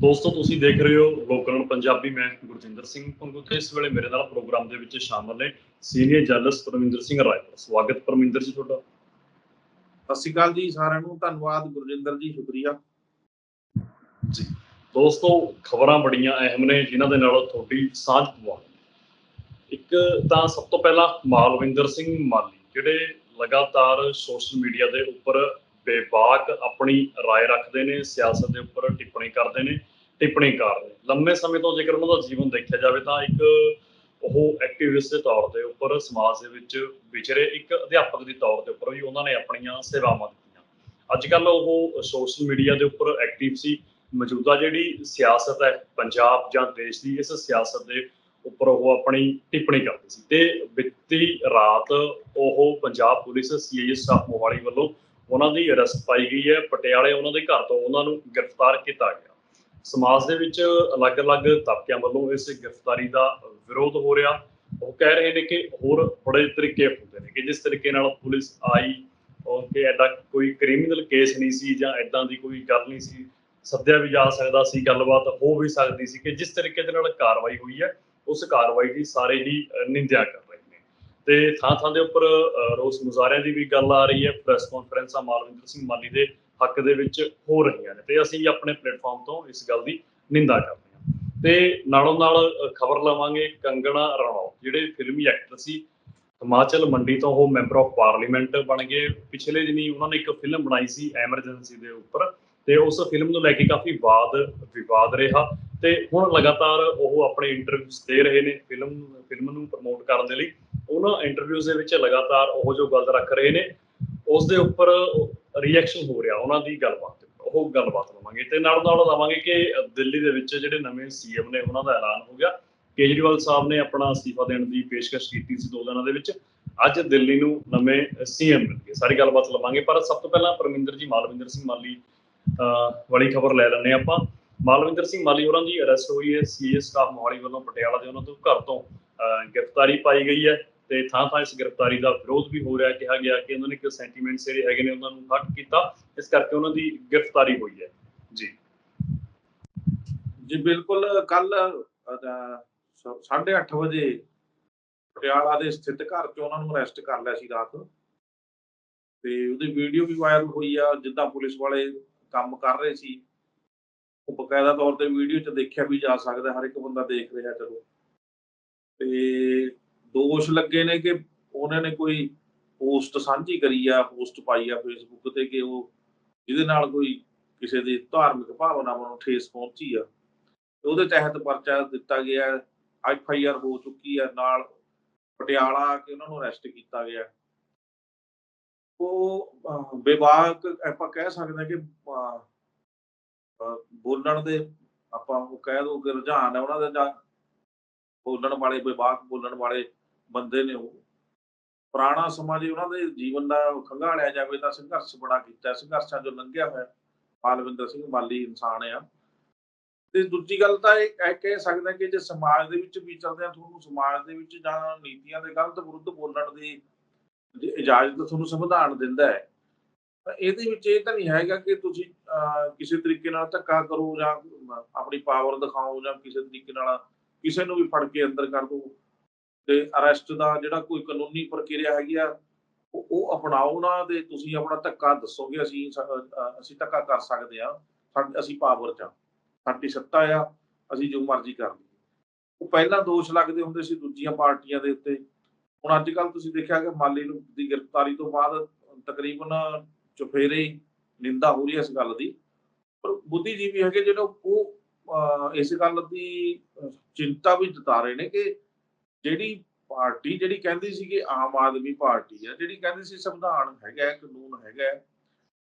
ਦੋਸਤੋ ਤੁਸੀਂ ਦੇਖ ਰਹੇ ਹੋ ਲੋਕਰਨ ਪੰਜਾਬੀ ਮੈਂ ਗੁਰਜਿੰਦਰ ਸਿੰਘ ਪੰਗੂ ਤੇ ਇਸ ਵੇਲੇ ਮੇਰੇ ਨਾਲ ਪ੍ਰੋਗਰਾਮ ਦੇ ਵਿੱਚ ਸ਼ਾਮਲ ਨੇ ਸੀਨੀਅਰ ਜਰਨਲਿਸਟ ਪਰਮਿੰਦਰ ਸਿੰਘ ਰਾਏਪੁਰ ਸਵਾਗਤ ਪਰਮਿੰਦਰ ਜੀ ਤੁਹਾਡਾ ਸਤਿ ਸ਼੍ਰੀ ਅਕਾਲ ਜੀ ਸਾਰਿਆਂ ਨੂੰ ਧੰਨਵਾਦ ਗੁਰਜਿੰਦਰ ਜੀ ਸ਼ੁਕਰੀਆ ਜੀ ਦੋਸਤੋ ਖਬਰਾਂ ਬੜੀਆਂ ਅਹਿਮ ਨੇ ਜਿਨ੍ਹਾਂ ਦੇ ਨਾਲ ਤੁਹਾਡੀ ਸਾਂਝ ਪਵਾਉਣੀ ਇੱਕ ਤਾਂ ਸਭ ਤੋਂ ਪਹਿਲਾਂ ਮਾਲਵਿੰਦਰ ਸਿੰਘ ਮਾਲੀ ਜਿਹੜੇ ਲਗਾਤਾਰ ਸੋਸ਼ਲ ਮੀਡੀਆ ਦੇ ਉੱਪਰ ਬੇਬਾਕ ਆਪਣੀ رائے ਰੱਖਦੇ ਨੇ ਸਿਆਸਤ ਦੇ ਉੱਪਰ ਟਿੱਪਣੀ ਕਰਦੇ ਨੇ ਟਿੱਪਣੀਕਾਰ ਨੇ ਲੰਮੇ ਸਮੇਂ ਤੋਂ ਜੇਕਰ ਉਹਨਾਂ ਦਾ ਜੀਵਨ ਦੇਖਿਆ ਜਾਵੇ ਤਾਂ ਇੱਕ ਉਹ ਐਕਟਿਵਿਸਟ ਦੇ ਤੌਰ ਤੇ ਉੱਪਰ ਸਮਾਜ ਦੇ ਵਿੱਚ ਵਿਚਰੇ ਇੱਕ ਅਧਿਆਪਕ ਦੇ ਤੌਰ ਤੇ ਉੱਪਰ ਵੀ ਉਹਨਾਂ ਨੇ ਆਪਣੀਆਂ ਸੇਵਾਵਾਂ ਦਿੱਤੀਆਂ। ਅੱਜ ਕੱਲ ਉਹ ਸੋਸ਼ਲ ਮੀਡੀਆ ਦੇ ਉੱਪਰ ਐਕਟਿਵ ਸੀ। ਮੌਜੂਦਾ ਜਿਹੜੀ ਸਿਆਸਤ ਹੈ, ਪੰਜਾਬ ਜਾਂ ਦੇਸ਼ ਦੀ, ਇਸ ਸਿਆਸਤ ਦੇ ਉੱਪਰ ਉਹ ਆਪਣੀ ਟਿੱਪਣੀ ਕਰਦੇ ਸੀ। ਤੇ ਬੀਤੀ ਰਾਤ ਉਹ Punjab police CIA staff Mohali ਵੱਲੋਂ ਉਹਨਾਂ ਦੀ ਅਰੈਸਟ ਪਾਈ ਗਈ ਹੈ। ਪਟਿਆਲੇ ਉਹਨਾਂ ਦੇ ਘਰ ਤੋਂ ਉਹਨਾਂ ਨੂੰ ਗ੍ਰਿਫਤਾਰ ਕੀਤਾ ਗਿਆ। ਸਮਾਜ ਦੇ ਵਿੱਚ ਅਲੱਗ-ਅਲੱਗ ਤਬਕਿਆਂ ਵੱਲੋਂ ਇਸ ਗ੍ਰਿਫਤਾਰੀ ਦਾ ਵਿਰੋਧ ਹੋ ਰਿਹਾ। ਉਹ ਕਹਿ ਰਹੇ ਨੇ ਕਿ ਹੋਰ ਬੜੇ ਤਰੀਕੇ ਹੁੰਦੇ ਨੇ ਕਿ ਜਿਸ ਤਰੀਕੇ ਨਾਲ ਪੁਲਿਸ ਆਈ, ਉਹ ਕਿ ਐਡਾ ਕੋਈ ਕ੍ਰਿਮੀਨਲ ਕੇਸ ਨਹੀਂ ਸੀ ਜਾਂ ਐਦਾਂ ਦੀ ਕੋਈ ਗੱਲ ਨਹੀਂ ਸੀ, ਸੱਦਿਆ ਵੀ ਜਾ ਸਕਦਾ ਸੀ, ਗੱਲਬਾਤ ਹੋ ਵੀ ਸਕਦੀ ਸੀ ਕਿ ਜਿਸ ਤਰੀਕੇ ਦੇ ਨਾਲ ਕਾਰਵਾਈ ਹੋਈ ਹੈ, ਉਸ ਕਾਰਵਾਈ ਦੀ ਸਾਰੇ ਹੀ ਨਿੰਦਿਆ ਕਰ ਰਹੇ ਨੇ। ਤੇ ਥਾਂ ਥਾਂ ਦੇ ਉੱਪਰ ਰੋਸ ਮੁਜ਼ਾਹਰਿਆਂ ਦੀ ਵੀ ਗੱਲ ਆ ਰਹੀ ਹੈ। ਪ੍ਰੈਸ ਕਾਨਫਰੰਸਾਂ ਮਾਲਵਿੰਦਰ ਸਿੰਘ ਮਾਲੀ ਦੇ ਹੱਕ ਦੇ ਵਿੱਚ ਹੋ ਰਹੀਆਂ ਨੇ ਤੇ ਅਸੀਂ ਆਪਣੇ ਪਲੇਟਫਾਰਮ ਤੋਂ ਇਸ ਗੱਲ ਦੀ ਨਿੰਦਾ ਕਰਦੇ ਹਾਂ। ਤੇ ਨਾਲੋਂ ਨਾਲ ਖਬਰ ਲਵਾਂਗੇ ਕੰਗਣਾ ਰਣੌਤ, ਜਿਹੜੇ ਫਿਲਮੀ ਐਕਟਰ ਸੀ। ਹਿਮਾਚਲ ਮੰਡੀ ਤੋਂ ਉਹ ਮੈਂਬਰ ਆਫ ਪਾਰਲੀਮੈਂਟ ਬਣ ਗਏ। ਪਿਛਲੇ ਦਿਨੀ ਉਹਨਾਂ ਨੇ ਇੱਕ ਫਿਲਮ ਬਣਾਈ ਸੀ ਐਮਰਜੈਂਸੀ ਦੇ ਉੱਪਰ ਤੇ ਉਸ ਫਿਲਮ ਨੂੰ ਲੈ ਕੇ ਕਾਫੀ ਵਾਦ, ਵਿਵਾਦ ਰਿਹਾ ਤੇ ਹੁਣ ਲਗਾਤਾਰ ਉਹ ਆਪਣੇ ਇੰਟਰਵਿਊਜ਼ ਦੇ ਰਹੇ ਨੇ ਫਿਲਮ ਫਿਲਮ ਨੂੰ ਪ੍ਰਮੋਟ ਕਰਨ ਦੇ ਲਈ। ਉਹਨਾਂ ਇੰਟਰਵਿਊਜ਼ ਦੇ ਵਿੱਚ ਲਗਾਤਾਰ ਉਹ ਜੋ ਗੱਲ ਰੱਖ ਰਹੇ ਨੇ, ਉਸ ਦੇ ਉੱਪਰ ਰਿਐਕਸ਼ਨ ਹੋ ਰਿਹਾ, ਉਹਨਾਂ ਦੀ ਗੱਲਬਾਤ, ਉਹ ਗੱਲਬਾਤ ਲਵਾਂਗੇ। ਤੇ ਨਾਲ ਨਾਲ ਲਵਾਂਗੇ ਕਿ ਦਿੱਲੀ ਦੇ ਵਿੱਚ ਜਿਹੜੇ ਨਵੇਂ ਸੀਐਮ ਨੇ, ਉਹਨਾਂ ਦਾ ਐਲਾਨ ਹੋ ਗਿਆ। ਕੇਜਰੀਵਾਲ ਸਾਹਿਬ ਨੇ ਆਪਣਾ ਅਸਤੀਫਾ ਦੇਣ ਦੀ ਪੇਸ਼ਕਸ਼ ਕੀਤੀ ਸੀ ਦੋ ਦਿਨਾਂ ਦੇ ਵਿੱਚ। ਅੱਜ ਦਿੱਲੀ ਨੂੰ ਨਵੇਂ ਸੀਐਮ ਮਿਲ ਗਏ ਸਾਰੀ ਗੱਲਬਾਤ ਲਵਾਂਗੇ। ਪਰ ਸਭ ਤੋਂ ਪਹਿਲਾਂ ਪਰਮਿੰਦਰ ਜੀ, ਮਾਲਵਿੰਦਰ ਸਿੰਘ ਮਾਲੀ ਅਹ ਵਾਲੀ ਖਬਰ ਲੈ ਲੈਂਦੇ ਹਾਂ ਆਪਾਂ। ਮਾਲਵਿੰਦਰ ਸਿੰਘ ਮਾਲੀ ਹੋਰਾਂ ਦੀ ਅਰੈਸਟ ਹੋਈ ਹੈ। ਸੀਏ ਸਟਾਫ ਮੋਹਾਲੀ ਵੱਲੋਂ ਪਟਿਆਲਾ ਦੇ ਉਹਨਾਂ ਤੋਂ ਘਰ ਤੋਂ ਅਹ ਗ੍ਰਿਫਤਾਰੀ ਪਾਈ ਗਈ ਹੈ। ਤੇ ਥਾਂ ਥਾਂ ਇਸ ਗ੍ਰਿਫਤਾਰੀ ਦਾ ਵਿਰੋਧ ਵੀ ਹੋ ਰਿਹਾ ਕਿਹਾ ਗਿਆ ਕਿ ਉਹਨਾਂ ਨੇ ਕਿ ਸੈਂਟੀਮੈਂਟਸ ਜਿਹੜੇ ਹੈਗੇ ਨੇ ਉਹਨਾਂ ਨੂੰ ਹਟ ਕੀਤਾ, ਇਸ ਕਰਕੇ ਉਹਨਾਂ ਦੀ ਗ੍ਰਿਫਤਾਰੀ ਹੋਈ ਹੈ। ਜੀ। ਜੀ, ਬਿਲਕੁਲ ਕੱਲ 8:30 ਵਜੇ ਪਟਿਆਲਾ ਦੇ ਸਥਿਤ ਘਰ 'ਚ ਉਹਨਾਂ ਨੂੰ ਅਰੈਸਟ ਕਰ ਲਿਆ ਸੀ ਰਾਤ। ਤੇ ਉਹਦੀ ਵੀਡੀਓ ਵੀ ਵਾਇਰਲ ਹੋਈ ਆ, ਜਿੱਦਾਂ ਪੁਲਿਸ ਵਾਲੇ ਕੰਮ ਕਰ ਰਹੇ ਸੀ। ਉਹ ਬਕਾਇਦਾ ਤੌਰ ਤੇ ਵੀਡੀਓ 'ਚ ਦੇਖਿਆ ਵੀ ਜਾ ਸਕਦਾ, ਹਰ ਇੱਕ ਬੰਦਾ ਦੇਖ ਰਿਹਾ, ਚਲੋ। ਤੇ ਦੋਸ਼ ਲੱਗੇ ਨੇ ਕਿ ਉਹਨਾਂ ਨੇ ਕੋਈ ਪੋਸਟ ਸਾਂਝੀ ਕਰੀ ਆ, ਪੋਸਟ ਪਾਈ ਆ ਫੇਸਬੁੱਕ ਤੇ ਕਿ ਉਹ ਜਿਹਦੇ ਨਾਲ ਕੋਈ ਕਿਸੇ ਦੀ ਧਾਰਮਿਕ ਭਾਵਨਾਵਾਂ ਨੂੰ ਠੇਸ ਪਹੁੰਚੀ ਆ। ਉਹਦੇ ਤਹਿਤ ਪਰਚਾ ਦਿੱਤਾ ਗਿਆ, ਐਫ ਆਈ ਆਰ ਹੋ ਚੁੱਕੀ ਆ, ਨਾਲ ਪਟਿਆਲਾ ਆ ਕੇ ਉਹਨਾਂ ਨੂੰ ਅਰੈਸਟ ਕੀਤਾ ਗਿਆ। ਉਹ ਵਿਵਾਕ ਆਪਾਂ ਕਹਿ ਸਕਦੇ ਹਾਂ ਕਿ ਬੋਲਣ ਦੇ ਆਪਾਂ ਉਹ ਕਹਿ ਦੋ ਕਿ ਰੁਝਾਨ ਹੈ ਉਹਨਾਂ ਦਾ ਜਾਂ ਬੋਲਣ ਵਾਲੇ, ਬੇਬਾਕ ਬੋਲਣ ਵਾਲੇ ਬੰਦੇ ਨੇ ਉਹ। ਪੁਰਾਣਾ ਸਮਾਂ ਜੇ ਉਹਨਾਂ ਦੇ ਜੀਵਨ ਦਾ ਖੰਗਾਲਿਆ ਜਾਵੇ ਤਾਂ ਸੰਘਰਸ਼ ਬੜਾ ਕੀਤਾ। ਸੰਘਰਸ਼ਾਂ ਜੋ ਲੰਘਿਆ ਹੋਇਆ ਮਾਲਵਿੰਦਰ ਸਿੰਘ ਮਾਲੀ ਇਨਸਾਨ ਆ। ਤੇ ਦੂਜੀ ਗੱਲ ਤਾਂ ਇਹ ਕਹਿ ਸਕਦੇ ਹਾਂ ਕਿ ਜੇ ਸਮਾਜ ਦੇ ਵਿੱਚ ਵਿਚਰਦੇ ਆ ਤੁਹਾਨੂੰ ਸਮਾਜ ਦੇ ਵਿੱਚ ਜਾਂ ਨੀਤੀਆਂ ਦੇ ਗਲਤ ਵਿਰੁੱਧ ਬੋਲਣ ਦੀ ਜੇ ਇਜਾਜ਼ਤ ਤੁਹਾਨੂੰ ਸੰਵਿਧਾਨ ਦਿੰਦਾ ਹੈ ਤਾਂ ਇਹਦੇ ਵਿੱਚ ਇਹ ਤਾਂ ਨਹੀਂ ਹੈਗਾ ਕਿ ਤੁਸੀਂ ਅਹ, ਕਿਸੇ ਤਰੀਕੇ ਨਾਲ ਧੱਕਾ ਕਰੋ ਜਾਂ ਆਪਣੀ ਪਾਵਰ ਦਿਖਾਓ ਜਾਂ ਕਿਸੇ ਤਰੀਕੇ ਨਾਲ ਕਿਸੇ ਨੂੰ ਵੀ ਫੜ ਕੇ ਅੰਦਰ ਕਰ ਦਿਓ। ਤੇ ਅਰੈਸਟ ਦਾ ਜਿਹੜਾ ਕੋਈ ਕਾਨੂੰਨੀ ਪ੍ਰਕਿਰਿਆ ਹੈਗੀ ਆ, ਉਹ ਅਪਣਾਓ ਨਾ ਤੇ ਤੁਸੀਂ ਆਪਣਾ ਧੱਕਾ ਦੱਸੋਗੇ, ਅਸੀਂ ਅਸੀਂ ਧੱਕਾ ਕਰ ਸਕਦੇ ਆ ਅਸੀਂ ਪਾਵਰ ਚ ਸਾਡੀ ਸੱਤਾ ਆ, ਅਸੀਂ ਜੋ ਮਰਜ਼ੀ ਕਰ ਲਈਏ। ਉਹ ਪਹਿਲਾਂ ਦੋਸ਼ ਲੱਗਦੇ ਹੁੰਦੇ ਸੀ ਦੂਜੀਆਂ ਪਾਰਟੀਆਂ ਦੇ ਉੱਤੇ। ਹੁਣ ਅੱਜ ਕੱਲ ਤੁਸੀਂ ਦੇਖਿਆ ਕਿ ਮਾਲੀ ਨੂੰ ਦੀ ਗ੍ਰਿਫਤਾਰੀ ਤੋਂ ਬਾਅਦ ਤਕਰੀਬਨ ਚੁਫੇਰੇ ਨਿੰਦਾ ਹੋ ਰਹੀ ਹੈ ਇਸ ਗੱਲ ਦੀ। ਪਰ ਬੁੱਧੀਜੀਵੀ ਹੈਗੇ ਜਿਹੜੇ ਉਹ ਇਸ ਗੱਲ ਦੀ ਚਿੰਤਾ ਵੀ ਜਤਾ ਰਹੇ ਨੇ ਕਿ ਜਿਹੜੀ ਪਾਰਟੀ ਜਿਹੜੀ ਕਹਿੰਦੀ ਸੀ ਕਿ ਆਮ ਆਦਮੀ ਪਾਰਟੀ ਹੈ ਜਿਹੜੀ ਕਹਿੰਦੀ ਸੀ ਸੰਵਿਧਾਨ ਹੈਗਾ ਕਾਨੂੰਨ ਹੈਗਾ